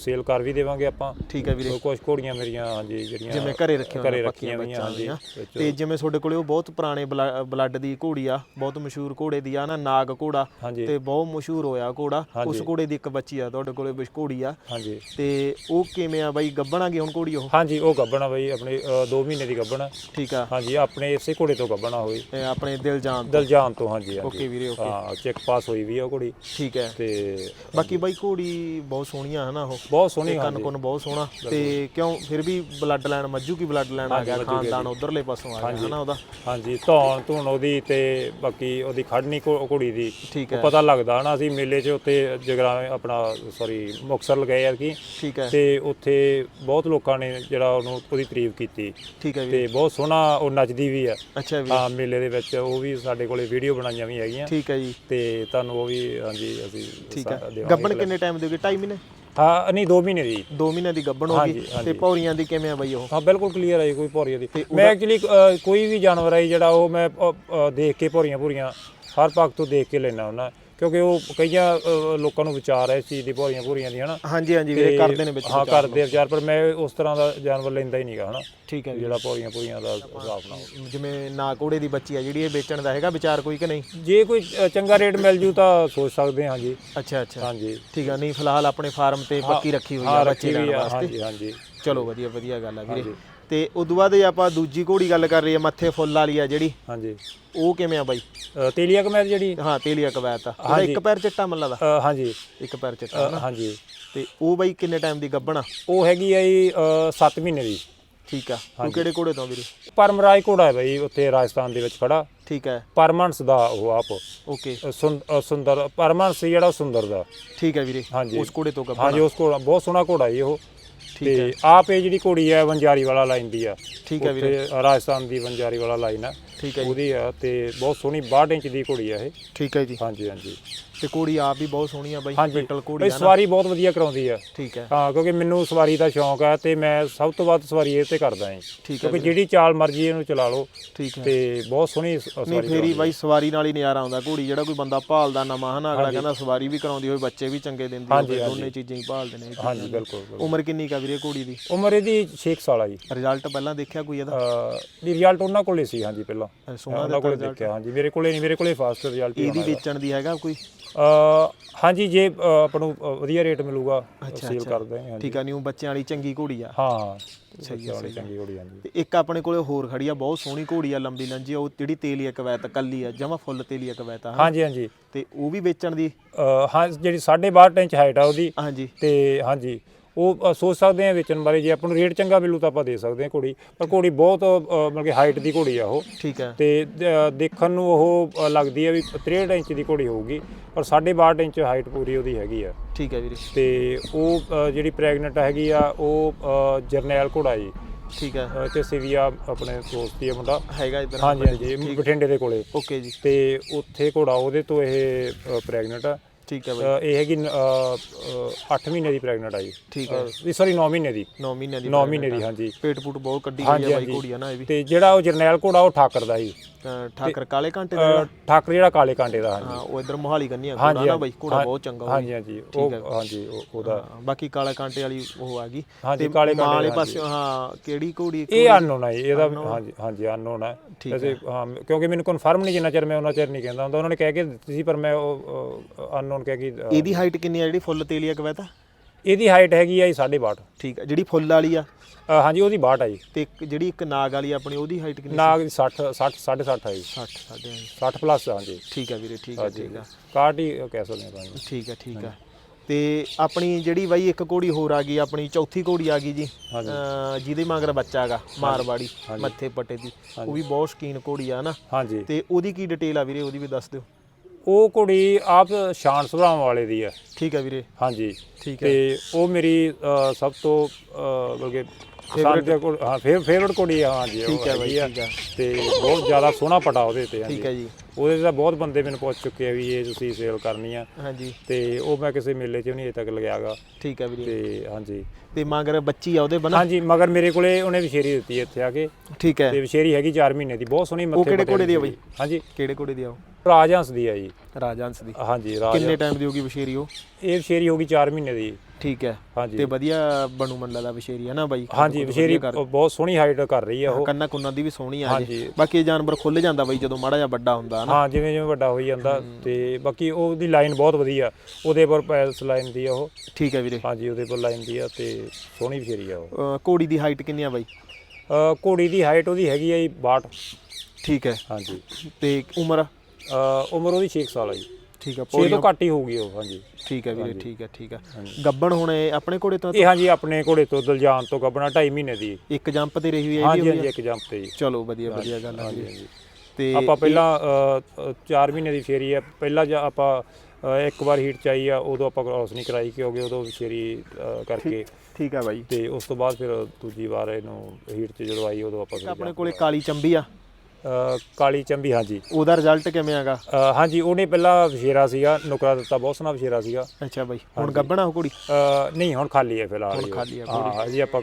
ਸੇਲ ਕਰ ਵੀ ਦੇਵਾਂਗੇ ਆਪਾਂ। ਠੀਕ ਹੈ ਵੀਰੇ। ਕੁਝ ਘੋੜੀਆਂ ਮੇਰੀਆਂ ਹਾਂਜੀ ਜਿਹੜੀਆਂ ਜਿਵੇਂ ਘਰੇ ਰੱਖੀਆਂ ਘਰੇ ਰੱਖੀਆਂ ਪੱਕੀਆਂ ਹੋਈਆਂ ਹਾਂਜੀ। ਤੇ ਜਿਵੇਂ ਤੁਹਾਡੇ ਕੋਲੇ ਉਹ ਬਹੁਤ ਪੁਰਾਣੇ ਬਲੱਡ ਦੀ ਘੋੜੀ ਆ ਬਹੁਤ ਮਸ਼ਹੂਰ ਘੋੜੇ ਦੀ ਆ ਨਾ ਨਾਗ ਘੋੜਾ ਤੇ ਬਹੁਤ ਮਸ਼ਹੂਰ ਹੋਇਆ ਘੋੜਾ। ਉਸ। ਘੋੜੇ ਦੀ ਇੱਕ ਬੱਚੀ ਆ ਤੁਹਾਡੇ ਕੋਲੇ ਘੋੜੀ ਆ। ਹਾਂਜੀ। ਤੇ ਉਹ ਕਿਵੇਂ ਆ ਬਾਈ? ਗੱਬਣਾਗੀ ਹੁਣ ਘੋੜੀ ਉਹ? ਹਾਂਜੀ ਉਹ ਗੱਬਣਾ ਬਈ ਆਪਣੇ 2 ਮਹੀਨੇ ਦੀ ਗੱਬਣਾ ਠੀਕ ਆ। ਹਾਂਜੀ ਆਪਣੇ ਇਸੇ ਘੋੜੇ ਤੋਂ ਗੱਬਣਾ ਹੋਈ। ਆਪਣੇ ਦਿਲ ਜਾਨ ਦਲਜਾਨ ਤੋਂ ਹਾਂਜੀ ਓਕੇ ਵੀਰੇ ਓਕੇ। ਹਾਂ ਚੈੱਕ ਪਾਸ ਹੋਈ ਵੀ ਆ ਉਹ ਘੋੜੀ। ਠੀਕ ਹੈ। ਤੇ ਬਾਕੀ ਬਾਈ ਘੋੜੀ ਬਹੁਤ ਸੋਹਣੀ ਆ ਹਨਾ ਉਹ? ਬਹੁਤ ਸੋਹਣੀ ਕੰਨ ਕੁੰਨ ਬਹੁਤ ਸੋਹਣਾ। ਤੇ ਕਿਉਂ ਫਿਰ ਵੀ ਬਲੱਡ ਲਾਈਨ ਮੱਜੂ ਕੀ ਬਲੱਡ ਲਾਈਨ ਆ ਗਿਆ? ਖਾਨਦਾਨ ਉਧਰਲੇ ਪਾਸੋਂ ਆ ਗਿਆ ਹਨਾ ਉਹਦਾ? ਹਾਂਜੀ ਧੌਣ ਧੂਣ ਉਹਦੀ ਤੇ ਬਾਕੀ ਉਹਦੀ ਖੜਨੀ ਘੋੜੀ ਦੀ। ਠੀਕ ਉਹ ਹੈ। ਪਤਾ ਲੱਗਦਾ ਨਾ ਅਸੀਂ ਮੇਲੇ 'ਚ ਉੱਤੇ ਜਗਰਾਵੇਂ ਆਪਣਾ ਸੌਰੀ ਮੁਕਤਸਰ ਲਗਾਏ ਯਾਰ ਕੀ। ਠੀਕ ਹੈ। ਤੇ ਉੱਥੇ ਬਹੁਤ ਲੋਕਾਂ ਨੇ ਜਿਹੜਾ ਉਹਨੂੰ ਉਹਦੀ ਤਾਰੀਫ ਕੀਤੀ ਠੀਕ ਹੈ ਤੇ ਬਹੁਤ ਸੋਹਣਾ ਉਹ ਨੱਚਦੀ ਵੀ ਆ। ਅੱਛਾ ਵੀ ਹਾਂ ਮੇਲੇ ਦੇ ਵਿੱਚ ਉਹ ਵੀ ਸਾਡੇ ਕੋਲੇ ਵੀਡੀਓ ਬਣਾਈਆਂ ਵੀ ਹੈਗੀਆਂ। ਠੀਕ ਹੈ ਜੀ। ਤੇ ਤੁਹਾਨੂੰ ਉਹ ਵੀ ਹਾਂਜੀ ਅਸੀਂ ਠੀਕ ਸਾ- ਹੈ ਦੇਵਾਂਗੇ ਗੱਬਣ ਕਿੰਨੇ ਟਾਈਮ ਦੀ ਹੋਗੀ 2.5 ਮਹੀਨੇ? ਹਾਂ ਨਹੀਂ 2 ਮਹੀਨੇ ਦੀ। 2 ਮਹੀਨੇ ਦੀ ਗੱਬਣ ਹੋਗੀ ਹਾਂਜੀ, ਤੇ। ਪੌਰੀਆਂ ਦੀ ਕਿਵੇਂ ਆ ਬਾਈ ਉਹ? ਹਾਂ ਬਿਲਕੁਲ ਕਲੀਅਰ ਹੈ ਜੀ, ਕੋਈ ਭੌਰੀਆ ਦੀ। ਮੈਂ ਐਕਚੁਅਲੀ ਕੋਈ ਵੀ ਜਾਨਵਰ ਹੈ ਜੀ ਜਿਹੜਾ ਉਹ ਮੈਂ ਅ, ਅ, ਦੇਖ ਕੇ ਭੌਰੀਆਂ ਭੂਰੀਆਂ ਹਰ ਪੱਖ ਤੋਂ ਦੇਖ ਕੇ ਲੈਣਾ ਹੁੰਦਾ। ਕਿਉਂਕਿ ਉਹ ਕਈਆਂ ਅ, ਲੋਕਾਂ ਨੂੰ ਵਿਚਾਰ ਹੈ ਇਸ ਚੀਜ਼ ਦੀ ਭੌਰੀਆਂ ਭੂਰੀਆਂ ਦੀ ਹਨਾ? ਹਾਂਜੀ ਹਾਂਜੀ ਵੀਰੇ ਤੇ ਕਰਦੇ ਨੇ ਵਿੱਚ ਹਾਂ ਕਰਦੇ ਆ ਵਿਚਾਰ ਪਰ ਮੈਂ ਉਸ ਤਰ੍ਹਾਂ ਦਾ ਜਾਨਵਰ ਲੈਂਦਾ ਹੀ ਨਹੀਂਗਾ ਹਨਾ? ਠੀਕ ਹੈ ਜਿਹੜਾ ਭੌਰੀਆਂ ਭੂਰੀਆਂ ਦਾ ਹਿਸਾਬ ਨਾਲ ਜਿਵੇਂ ਨਾ ਘੋੜੇ ਦੀ ਬੱਚੀ ਆ ਜਿਹੜੀ ਇਹ ਵੇਚਣ ਦਾ ਹੈਗਾ ਵਿਚਾਰ ਕੋਈ ਕਿ ਨਹੀਂ? ਜੇ ਕੋਈ ਅ, ਚੰਗਾ ਰੇਟ ਮਿਲ ਜੂ ਤਾਂ ਸੋਚ ਸਕਦੇ ਹਾਂ ਜੀ। ਅੱਛਾ ਅੱਛਾ। ਹਾਂਜੀ। ਠੀਕ ਆ ਨਹੀਂ ਫਿਲਹਾਲ ਆਪਣੇ ਫਾਰਮ ਤੇ ਪੱਕੀ ਰੱਖੀ ਹੋਈ ਆ ਹਾਂ ਬੱਚੇ ਰੱਖੀ ਵੀ ਲੈਣ ਆ ਵਾਸਤੇ। ਹਾਂਜੀ ਹਾਂਜੀ। ਚਲੋ ਵਧੀਆ ਵਧੀਆ ਗੱਲ ਆ ਵੀਰੇ। ਤੇ ਉਦੋਂ ਬਾਅਦ ਜੇ ਆਪਾਂ ਦੂਜੀ ਘੋੜੀ ਗੱਲ ਕਰ ਰਹੀ ਮੱਥੇ ਫੁੱਲ ਵਾਲੀ ਆ ਜਿਹੜੀ। ਹਾਂਜੀ। ਉਹ ਕਿਵੇਂ ਆ ਬਾਈ? ਅ, ਤੇਲੀਆ ਕਮੈਰ ਜਿਹੜੀ? ਹਾਂ ਤੇਲੀਆ ਕਵੈਤ ਆ। ਉਹਦਾ ਇੱਕ ਪੈਰ ਚਿੱਟਾ ਮੱਲਾ ਦਾ। ਅ, ਹਾਂਜੀ। ਇੱਕ ਪੈਰ ਚਿੱਟਾ ਅ, ਹਾਂਜੀ। ਤੇ ਉਹ ਬਾਈ ਕਿੰਨੇ ਟਾਈਮ ਦੀ ਗੱਭਣ ਉਹ ਹੈਗੀ ਆ ਜੀ 7 ਮਹੀਨੇ ਦੀ। ਠੀਕ ਆ। ਤੂੰ ਕਿਹੜੇ ਘੋੜੇ ਤੋਂ ਵੀਰੇ? ਪਰਮਰਾਜ ਘੋੜਾ ਹੈ ਬਈ ਉੱਥੇ ਰਾਜਸਥਾਨ ਦੇ ਵਿੱਚ ਖੜਾ। ਠੀਕ ਹੈ। ਪਰਮਹੰਸ ਦਾ ਉਹ ਆਪ। ਓਕੇ। ਅ, ਸੁੰ- ਅ, ਸੁੰਦਰ। ਪਰਮਹੰਸ ਜਿਹੜਾ ਉਹ ਸੁੰਦਰ ਦਾ। ਠੀਕ ਹੈ ਵੀਰੇ। ਹਾਂਜੀ। ਉਸ ਘੋੜੇ ਤੋਂ ਗੱਭਣ ਹਾਂਜੀ ਉਸ ਘੋੜਾ ਬਹੁਤ ਸੋਹਣਾ ਘੋੜਾ ਜੀ ਉਹ। ਠੀਕ ਤੇ ਆਪ ਇਹ ਜਿਹੜੀ ਘੋੜੀ ਹੈ ਵੰਜਾਰੀ ਵਾਲਾ ਲਾਈਨ ਦੀ ਆ ਠੀਕ ਹੈ ਵੀਰੇ। ਰਾਜਸਥਾਨ ਦੀ ਵੰਜਾਰੀ ਵਾਲਾ ਲਾਈਨ ਆ। ਠੀਕ ਹੈ ਜੀ। ਉਹਦੀ ਆ ਤੇ ਬਹੁਤ ਸੋਹਣੀ 62 ਇੰਚ ਦੀ ਘੋੜੀ ਆ ਇਹ। ਠੀਕ ਹੈ ਜੀ। ਹਾਂਜੀ ਹਾਂਜੀ। ਤੇ ਘੋੜੀ ਆਪ ਵੀ ਬਹੁਤ ਸੋਹਣੀ ਆ ਬਾਈ ਹਾਂਜੀ। ਪਿੱਟਲ ਘੋੜੀ ਬਈ ਆ ਨਾ। ਸਵਾਰੀ ਬਹੁਤ ਵਧੀਆ ਕਰਾਉਂਦੀ ਆ। ਠੀਕ ਹੈ। ਹਾਂ ਕਿਉਂਕਿ ਮੈਨੂੰ ਸਵਾਰੀ ਦਾ ਸ਼ੌਂਕ ਆ ਤੇ ਮੈਂ ਸਭ ਤੋਂ ਵੱਧ ਸਵਾਰੀ ਇਹ ਤੇ ਕਰਦਾ ਹਾਂ ਠੀਕ ਹੈ ਕਿਉਂਕਿ ਜਿਹੜੀ ਚਾਲ ਮਰਜ਼ੀ ਇਹਨੂੰ ਚਲਾ ਲਓ ਠੀਕ ਹੈ। ਤੇ ਬਹੁਤ ਸੋਹਣੀ ਸ- ਨਹੀਂ ਸਵਾਰੀ ਫੇਰੀ ਬਾਈ ਸਵਾਰੀ ਨਾਲ ਹੀ ਨਜ਼ਾਰਾ ਆਉਂਦਾ। ਘੋੜੀ ਜਿਹੜਾ ਕੋਈ ਬੰਦਾ ਭਾਲਦਾ ਨਵਾਂ ਹਨਾ ਅਗਲਾ ਕਹਿੰਦਾ ਸਵਾਰੀ ਵੀ ਕਰਾਉਂਦੀ ਹੋਵੇ ਬੱਚੇ ਵੀ ਚੰਗੇ ਦਿੰਦੀ ਹੋਵੇ ਦੋਨੇ ਚੀਜ਼ਾਂ ਹੀ ਭਾਲਦੇ ਨੇ। ਇਹ ਚੀਜ਼ਾਂ ਹਾਂਜੀ। ਬਿਲਕੁਲ ਬਿਲਕੁਲ। ਉਮਰ ਕਿੰਨੀ ਕਾ ਵੀਰੇ ਘੋੜੀ ਦੀ? ਉਮਰ ਇਹਦੀ 6 ਸਾਲ ਆ ਜੀ। ਰਿਜ਼ਲਟ ਪਹਿਲਾਂ ਦੇਖਿਆ ਕੋਈ ਇਹਦਾ? ਅ ਦੀ ਰਿਜ਼ਲਟ ਉਹਨਾਂ ਕੋਲੇ ਸੀ ਹਾਂਜੀ ਪਹਿਲਾਂ। ਅ, ਸੋਹਣਾ ਉਹਨਾਂ ਕੋਲੇ ਦੇਖਿਆ ਹਾਂਜੀ। ਮੇਰੇ ਕੋਲੇ ਨਹੀਂ ਮੇਰੇ ਕੋਲੇ ਫਾਸਟ ਰਿਜ਼ਲਟ ਇਹਦੀ ਵੇਚਣ ਦੀ ਹੈਗਾ ਕੋਈ? ਹਾਂਜੀ ਜੇ ਆਪਾਂ ਨੂੰ ਵਧੀਆ ਰੇਟ ਮਿਲੂਗਾ ਸੇਲ ਕਰਦੇ ਹਾਂ ਹਾਂਜੀ। ਠੀਕ ਆ ਨਿਊ ਬੱਚਿਆਂ ਵਾਲੀ ਚੰਗੀ ਘੋੜੀ ਆ। ਹਾਂ ਸਹੀ ਹੈ ਚੰਗੀ ਹੋੜੀ ਹਾਂਜੀ। ਇੱਕ ਆਪਣੇ ਕੋਲੇ ਹੋਰ ਖੜੀ ਆ ਬਹੁਤ ਸੋਹਣੀ ਘੋੜੀ ਆ ਲੰਬੀ ਲੰਜੀ ਆ, ਉਹ ਜਿਹੜੀ ਤੇਲੀ ਕਵੈਤ ਕੱਲੀ ਆ ਜਮਾ ਫੁੱਲ ਤੇਲੀ ਕਵੈਤ ਆ। ਹਾਂਜੀ ਹਾਂਜੀ। ਤੇ ਉਹ ਵੀ ਵੇਚਣ ਦੀ? ਹਾਂ ਜਿਹੜੀ 12.5 ਇੰਚ ਹਾਈਟ ਆ ਉਹਦੀ। ਹਾਂਜੀ। ਤੇ ਹਾਂਜੀ। ਉਹ ਸੋਚ ਸਕਦੇ ਆ ਵੇਚਣ ਬਾਰੇ। ਜੇ ਆਪਾਂ ਨੂੰ ਰੇਟ ਚੰਗਾ ਮਿਲੂ ਤਾਂ ਆਪਾਂ ਦੇ ਸਕਦੇ ਹਾਂ ਘੋੜੀ। ਪਰ ਘੋੜੀ ਬਹੁਤ ਮਤਲਬ ਕਿ ਹਾਈਟ ਦੀ ਘੋੜੀ ਆ ਉਹ। ਠੀਕ ਹੈ ਤੇ ਦੇਖਣ ਨੂੰ ਉਹ ਲੱਗਦੀ ਹੈ ਵੀ 63 ਇੰਚ ਦੀ ਘੋੜੀ ਹੋਊਗੀ। ਪਰ 12.5 ਇੰਚ ਹਾਈਟ ਪੂਰੀ ਉਹਦੀ ਹੈਗੀ ਆ। ਠੀਕ ਹੈ ਵੀਰੇ। ਤੇ ਉਹ ਜਿਹੜੀ ਪ੍ਰੈਗਨੈਂਟ ਹੈਗੀ ਆ ਉਹ ਜਰਨੈਲ ਘੋੜਾ ਜੀ। ਠੀਕ ਹੈ ਤੇ ਸਿਵੀਆ ਆਪਣੇ ਦੋਸਤ ਹੀ ਆ ਮੁੰਡਾ। ਹੈਗਾ ਇਧਰ। ਹਾਂਜੀ ਹਾਂਜੀ ਬਠਿੰਡੇ ਦੇ ਕੋਲੇ। ਓਕੇ ਜੀ। ਤੇ ਉੱਥੇ ਘੋੜਾ ਉਹਦੇ ਤੋਂ ਇਹ ਪ੍ਰੈਗਨੈਂਟ ਆ। ਠੀਕ ਹੈ ਬਾਈ। ਇਹ ਹੈਗੀ 8 ਮਹੀਨੇ ਦੀ ਪ੍ਰੈਗਨੈਂਟ ਆ ਜੀ। ਠੀਕ ਹੈ। ਅ, ਸੌਰੀ 9 ਮਹੀਨੇ ਦੀ। 9 ਮਹੀਨਿਆਂ ਦੀ 9 ਮਹੀਨੇ ਦੀ ਹਾਂਜੀ। ਪੇਟ ਪੂਟ ਬਹੁਤ ਕੱਢੀ ਹੋਈ ਆ ਬਾਈ। ਘੋੜੀ ਆ ਨਾ ਇਹ ਵੀ। ਤੇ ਜਿਹੜਾ ਉਹ ਜਰਨੈਲ ਘੋੜਾ ਉਹ ਠਾਕਰ ਦਾ ਜੀ। ਠਾਕਰ ਕਾਲੇ ਘੰਟੇ ਦਾ ਠਾਕਰ ਜਿਹੜਾ ਕਾਲੇ ਕਾਂਟੇ ਦਾ ਹਾਂਜੀ। ਹਾਂ ਉਹ ਇਧਰ ਮੋਹਾਲੀ ਕੰਨੀ ਆ ਘੋੜਾ ਨਾ ਬਾਈ ਘੋੜਾ ਹਾਂ- ਬਹੁਤ ਚੰਗਾ ਹਾਂਜੀ ਹਾਂਜੀ ਉਹ ਹਾਂਜੀ ਉਹ- ਉਹਦਾ। ਹਾਂ, ਬਾਕੀ ਕਾਲਾ ਕਾਂਟੇ ਵਾਲੀ ਉਹ ਆ ਗਈ। ਹਾਂਜੀ, ਕਾਲੇ ਕਾਂਟੇ ਵਾਲੇ ਪਾਸੇ ਹਾਂ ਕਿਹੜੀ ਘੋੜੀ ਇਹ ਅਨਨੋਨ ਹੈ ਜੀ, ਇਹਦਾ ਹਾਂਜੀ ਹਾਂਜੀ ਅਨਨੋਨ ਹੈ। ਵੈਸੇ ਹਾਂ ਕਿਉਂਕਿ ਮੈਨੂੰ ਕਨਫਰਮ ਨਹੀਂ ਜਿੰਨਾ ਚਿਰ ਮੈਂ ਉਹਨਾਂ ਚਿਰ ਨਹੀਂ ਕਹਿੰਦਾ ਹੁੰਦਾ ਉਹਨਾਂ ਨੇ ਕਹਿ ਕੇ ਦਿੱਤੀ ਸੀ ਪਰ ਮੈਂ ਉਹ ਅਨਨੋਨ ਕਹਿ ਕੇ ਅ, ਇਹਦੀ ਹਾਈਟ ਕਿੰਨੀ ਆ ਜਿਹੜੀ ਫੁੱਲ ਤੇਲੀਆ ਕਵੈਤਾ ਇਹਦੀ ਹਾਈਟ ਹੈਗੀ ਆ ਜੀ 62 ਠੀਕ ਹੈ ਜਿਹੜੀ ਫੁੱਲ ਵਾਲੀ ਆ? ਅ, ਹਾਂਜੀ ਉਹਦੀ 62 ਆ ਜੀ। ਤੇ ਇੱਕ ਜਿਹੜੀ ਇੱਕ ਨਾਗ ਵਾਲੀ ਆ ਆਪਣੀ ਉਹਦੀ ਹਾਈਟ ਕਿੰਨੀ ਨਾਗ ਦੀ 60 60 60 ਆ ਜੀ। 60 ਸਾਡੇ 60 ਪਲੱਸ ਹਾਂਜੀ। ਠੀਕ ਹੈ ਵੀਰੇ ਠੀਕ ਹਾਂਜੀ। ਠੀਕ ਹੈ 61 ਹੀ ਕਹਿ ਸਕਦੇ ਆਪਾਂ ਜੀ ਠੀਕ ਹੈ ਠੀਕ ਹੈ ਤੇ ਆਪਣੀ ਜਿਹੜੀ ਬਾਈ ਇੱਕ ਘੋੜੀ ਹੋਰ ਆ ਗਈ ਆਪਣੀ ਚੌਥੀ ਘੋੜੀ ਆ ਗਈ ਜੀ ਹਾਂਜੀ। ਅਹ ਜਿਹਦੇ ਮਗਰ ਬੱਚਾ ਹੈਗਾ ਮਾਰਵਾੜੀ ਮੱਥੇ ਪੱਟੇ ਦੀ। ਉਹ ਵੀ ਬਹੁਤ ਸ਼ਕੀਨ ਘੋੜੀ ਆ ਨਾ। ਹਾਂਜੀ। ਤੇ ਉਹਦੀ ਕੀ ਡਿਟੇਲ ਆ ਵੀਰੇ ਉਹਦੀ ਵੀ ਦੱਸ ਦਿਓ। ਉਹ ਕੁੜੀ ਆਪ ਸ਼ਾਨ ਸੁਭਾਅ ਵਾਲੇ ਦੀ ਆ ਠੀਕ ਹੈ ਵੀਰੇ। ਹਾਂਜੀ। ਠੀਕ ਹੈ। ਤੇ ਉਹ ਮੇਰੀ ਅ, ਸਭ ਤੋਂ ਅ, ਬਲਕਿ ਪਸੰਦ ਦੀ ਕੁੜੀ- ਹਾਂ ਫੇਵਰਟ ਕੁੜੀ ਆ ਹਾਂਜੀ ਠੀਕ ਹੈ ਬਾਈ। ਠੀਕ ਹੈ। ਤੇ ਬਹੁਤ ਜ਼ਿਆਦਾ ਸੋਹਣਾ ਪਟਾ ਉਹਦੇ ਤੇ ਹਾਂਜੀ। ਠੀਕ ਹੈ ਜੀ। ਉਹਦੇ ਤੇ ਤਾਂ ਬਹੁਤ ਬੰਦੇ ਮੈਨੂੰ ਪੁੱਛ ਚੁੱਕੇ ਆ ਵੀ ਇਹ ਤੁਸੀਂ ਸੇਲ ਕਰਨੀ ਆ। ਹਾਂਜੀ। ਤੇ ਉਹ ਮੈਂ ਕਿਸੇ ਮੇਲੇ 'ਚ ਵੀ ਨਹੀਂ ਅਜੇ ਤੱਕ ਲਗਾਇਆਗਾ ਠੀਕ ਹੈ ਵੀਰੇ। ਤੇ ਹਾਂਜੀ। ਤੇ ਮਗਰ ਬੱਚੀ ਆ ਉਹਦੇ ਬਣਾ? ਹਾਂਜੀ ਮਗਰ ਮੇਰੇ ਕੋਲੇ ਉਹਨੇ ਵਿਸ਼ੇਰੀ ਦਿੱਤੀ ਇੱਥੇ ਆ ਕੇ। ਠੀਕ ਹੈ। ਤੇ ਵਿਸ਼ੇਰੀ ਹੈਗੀ 4 ਮਹੀਨੇ ਦੀ ਬਹੁਤ ਸੋਹਣੀ ਮੱਥੇ ਕਿਹੜੇ ਪੱਟੇ ਘੋੜੇ ਦੀ ਆ ਵਿਸ਼ੇਰੀ। ਹਾਂਜੀ। ਕਿਹੜੇ ਘੋੜੇ ਦੀ ਆ ਉਹ? ਰਾਜਹੰਸ ਦੀ ਆ ਜੀ। ਰਾਜਹੰਸ ਦੀ। ਹਾਂਜੀ ਰਾਜ ਕਿੰਨੇ ਟਾਈਮ ਦੀ ਹੋਗੀ ਬਸ਼ੇਰੀ ਉਹ? ਇਹ ਵਿਸ਼ੇਰੀ ਹੋਗੀ 4 ਮਹੀਨੇ ਦੀ। ਠੀਕ ਹੈ। ਹਾਂਜੀ। ਤੇ ਵਧੀਆ ਬਣੂ ਮੰਡਲਾ ਦਾ ਬਸ਼ੇਰੀ ਹੈ ਨਾ ਬਾਈ ਹਾਂਜੀ ਵਿਸ਼ੇਰੀ ਬਹੁਤ ਸੋਹਣੀ ਹਾਈਟ ਕਰ ਰਹੀ ਆ ਉਹ। ਕੰਨਾ ਕੁੰਨਾ ਦੀ ਵੀ ਸੋਹਣੀ ਆ ਜੀ ਬਾਕੀ ਜਾਨਵਰ ਖੁੱਲ ਜਾਂਦਾ ਬਾਈ ਜਦੋਂ ਮਾੜਾ ਜਿਹਾ ਵੱਡਾ ਹੁੰਦਾ ਹਨਾ ਹਾਂ ਜਿਵੇਂ ਜਿਵੇਂ ਵੱਡਾ ਹੋਈ ਜਾਂਦਾ ਤੇ ਬਾਕੀ ਉਹਦੀ ਲਾਈਨ ਬਹੁਤ ਵਧੀਆ। ਉਹਦੇ ਪਰ ਪੈਲਸ ਲਾਈਨ ਦੀ ਆ ਉਹ। ਠੀਕ ਹੈ ਵੀਰੇ। ਹਾਂਜੀ ਉਹਦੇ ਪਰ ਲਾਈਨ ਦੀ ਆ ਤੇ ਸੋਹਣੀ ਵਿਸ਼ੇਰੀ ਆ ਉਹ। ਅਹ ਘੋੜੀ ਦੀ ਹਾਈਟ ਕਿੰਨੀ ਆ ਬਾਈ? ਘੋੜੀ ਦੀ ਹਾਈਟ ਉਹਦੀ ਹੈਗੀ ਆ ਜੀ 62 ਠੀਕ ਹੈ। ਹਾਂਜੀ। ਤੇ ਉਮਰ? ਉਮਰ ਉਹਦੀ 6 ਸਾਲ ਆ ਜੀ। ਠੀਕ ਹੈ 6 ਤੋਂ ਘੱਟ ਹੀ ਹੋਊਗੀ ਉਹ ਹਾਂਜੀ। ਠੀਕ ਹੈ ਵੀਰੇ ਠੀਕ ਹੈ ਠੀਕ ਹੈ। ਗੱਬਣ ਹੁਣ ਇਹ ਆਪਣੇ ਘੋੜੇ ਤੋਂ? ਇਹ ਹਾਂਜੀ ਆਪਣੇ ਘੋੜੇ ਤੋਂ ਦਲਜਾਨ ਤੋਂ ਗੱਬਣਾ 2.5 ਮਹੀਨੇ ਦੀ। ਇੱਕ ਜੰਪ ਤੇ ਰਹੀ ਹੋਈ ਹੈ ਇਹ ਹਾਂਜੀ ਵੀ ਹੋਈ ਆ? ਇੱਕ ਜੰਪ ਤੇ ਜੀ। ਚਲੋ ਵਧੀਆ ਵਧੀਆ ਗੱਲ ਆ ਹਾਂਜੀ ਵੀਰੇ। ਹਾਂਜੀ। ਤੇ ਆਪਾਂ ਪਹਿਲਾਂ 4 ਮਹੀਨੇ ਦੀ ਫੇਰੀ ਆ ਪਹਿਲਾਂ ਜਾਂ ਆਪਾਂ ਇੱਕ ਵਾਰ ਹੀਟ ਚਾਈ ਆ ਉਦੋਂ ਆਪਾਂ ਕ੍ਰਾਸ ਨਹੀਂ ਕਰਾਈ ਕਿਉਂਕਿ ਉਦੋਂ ਫੇਰੀ ਅ, ਕਰਕੇ। ਠੀਕ ਹੈ ਬਾਈ। ਤੇ ਉਸ ਤੋਂ ਬਾਅਦ ਫਿਰ ਦੂਜੀ ਵਾਰ ਇਹਨੂੰ ਹੀਟ 'ਚ ਜਦੋਂ ਆਈ ਉਦੋਂ ਆਪਾਂ ਆਪਣੇ ਕੋਲੇ ਕਾਲੀ ਚੰਬੀ ਆ? ਕਾਲੀ ਚੰਬੀ ਹਾਂਜੀ। ਉਹਦਾ ਰਿਜ਼ਲਟ ਕਿਵੇਂ ਆਗਾ? ਹਾਂਜੀ ਉਹਨੇ ਪਹਿਲਾਂ ਵਿਸ਼ੇਰਾ ਸੀਗਾ ਨੁਕਰਾ ਦਿੱਤਾ ਬਹੁਤ ਸੋਹਣਾ ਵਿਸ਼ੇਰਾ ਸੀਗਾ। ਅੱਛਾ ਬਾਈ ਹੁਣ ਗੱਬਣ ਆ ਉਹ ਅ, ਨਹੀਂ ਹੁਣ ਖਾਲੀ ਹੈ ਫਿਲਹਾਲ ਹੁਣ ਇਹ। ਖਾਲੀ ਆ ਹਾਂ ਜੀ ਆਪਾਂ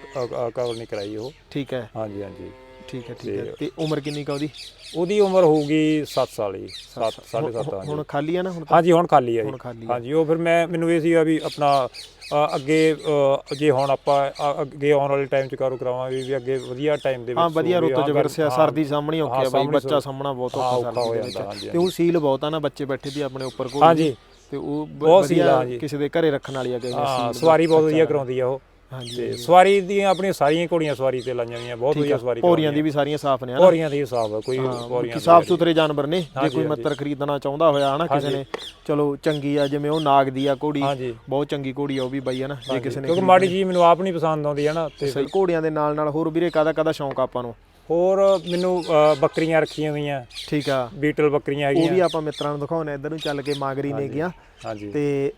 ਕਵਰ ਨਹੀਂ ਕਰਾਈ ਉਹ। ਠੀਕ ਹੈ। ਹਾਂਜੀ ਹਾਂਜੀ। ਠੀਕ ਹੈ ਠੀਕ ਹੈ। ਤੇ ਉਮਰ ਕਿੰਨੀ ਕਾ ਉਹਦੀ? ਉਹਦੀ ਉਮਰ ਹੋਊਗੀ 7 ਸਾਲ ਜੀ 7 7.5 ਹਾਂਜੀ। ਹੁਣ ਖਾਲੀ ਆ ਨਾ ਹੁਣ ਹਾਂਜੀ ਹੁਣ ਖਾਲੀ ਹੁਣ ਜੀ ਹਾਂਜੀ ਉਹ ਫਿਰ ਮੈਂ ਮੈਨੂੰ ਇਹ ਸੀਗਾ ਵੀ ਆਪਣਾ ਅੱਗੇ ਜੇ ਹੁਣ ਆਪਾਂ ਅੱਗੇ ਆਉਣ ਵਾਲੇ ਟਾਈਮ ਚ ਕਾਰੋ ਕਰਾਵਾਂਗੇ ਵੀ ਅੱਗੇ ਵਧੀਆ ਟਾਈਮ ਦੇ ਵਿੱਚ ਹਾਂ ਵਧੀਆ ਰੁੱਤ ਚ ਵਰਸਿਆ ਸਰਦੀ ਸਾਹਮਣੀ ਔਖੀ ਆ ਬਾਈ ਬੱਚਾ ਸਾਹਮਣਾ ਬਹੁਤ ਔਖਾ ਸਰਦੀ ਦੇ ਜਾਂਦਾ, ਵਿੱਚ। ਤੇ ਉਹ ਸੀਲ ਬਹੁਤ ਆ ਨਾ ਬੱਚੇ ਬੈਠੇ ਦੀ ਆਪਣੇ ਉੱਪਰ ਕੋਲ। ਹਾਂਜੀ। ਤੇ ਉਹ ਬਹੁਤ ਸੀਲ ਆ, ਵਧੀਆ। ਕਿਸੇ ਦੇ ਘਰੇ ਰੱਖਣ ਵਾਲੀ ਆ ਗਈ ਸਵਾਰੀ ਬਹੁਤ ਵਧੀਆ ਕਰਾਉਂਦੀ ਆ ਉਹ। ਤੇ ਸਵਾਰੀ ਦੀਆਂ ਆਪਣੀਆਂ ਸਾਰੀਆਂ ਘੋੜੀਆਂ ਸਵਾਰੀ ਤੇ ਲਾਈਆਂ ਹੋਈਆਂ ਬਹੁਤ ਵਧੀਆ ਸਵਾਰੀ ਪੌਰੀਆਂ ਦੀ ਵੀ ਸਾਰੀਆਂ ਸਾਫ਼ ਨੇ ਹਨਾ? ਪੌਰੀਆਂ ਦੀ ਆ ਕੋਈ ਪੌਰੀਆਂ ਕਿ ਸਾਫ਼ ਸੁਥਰੇ ਜਾਨਵਰ ਨੇ ਜੇ ਕੋਈ ਮੱਤਰ ਖਰੀਦਣਾ ਚਾਹੁੰਦਾ ਹੋਇਆ ਹਨਾ ਕਿਸੇ ਨੇ ਚਲੋ ਚੰਗੀ ਆ ਜਿਵੇਂ ਉਹ ਨਾਗ ਦੀ ਆ ਘੋੜੀ ਬਹੁਤ ਚੰਗੀ ਘੋੜੀ ਆ ਉਹ ਵੀ ਬਾਈ ਹਨਾ ਜੇ ਕਿਸੇ ਨੇ ਕਿਉਂਕਿ ਮਾੜੀ ਜੀ ਮੈਨੂੰ ਆਪ ਨਹੀਂ ਪਸੰਦ ਆਉਂਦੀ ਹੈ ਨਾ ਤੇ ਘੋੜੀਆਂ ਦੇ ਨਾਲ ਨਾਲ ਹੋਰ ਵੀਰੇ ਕਾਦਾ ਕਾਦਾ ਸ਼ੌਂਕ ਆਪਾਂ ਨੂੰ? ਹੋਰ ਮੈਨੂੰ ਅ, ਬੱਕਰੀਆਂ ਰੱਖੀਆਂ ਹੋਈਆਂ। ਠੀਕ ਆ। ਬੀਟਲ ਬੱਕਰੀਆਂ ਉਹ ਹੈਗੀਆਂ। ਵੀ ਆਪਾਂ ਮਿੱਤਰਾਂ ਨੂੰ ਦਿਖਾਉਣੇ ਇੱਧਰ ਨੂੰ ਚੱਲ ਕੇ ਮਾਗਰੀ ਨੇ ਗਿਆ ਹਾਂਜੀ। ਤੇ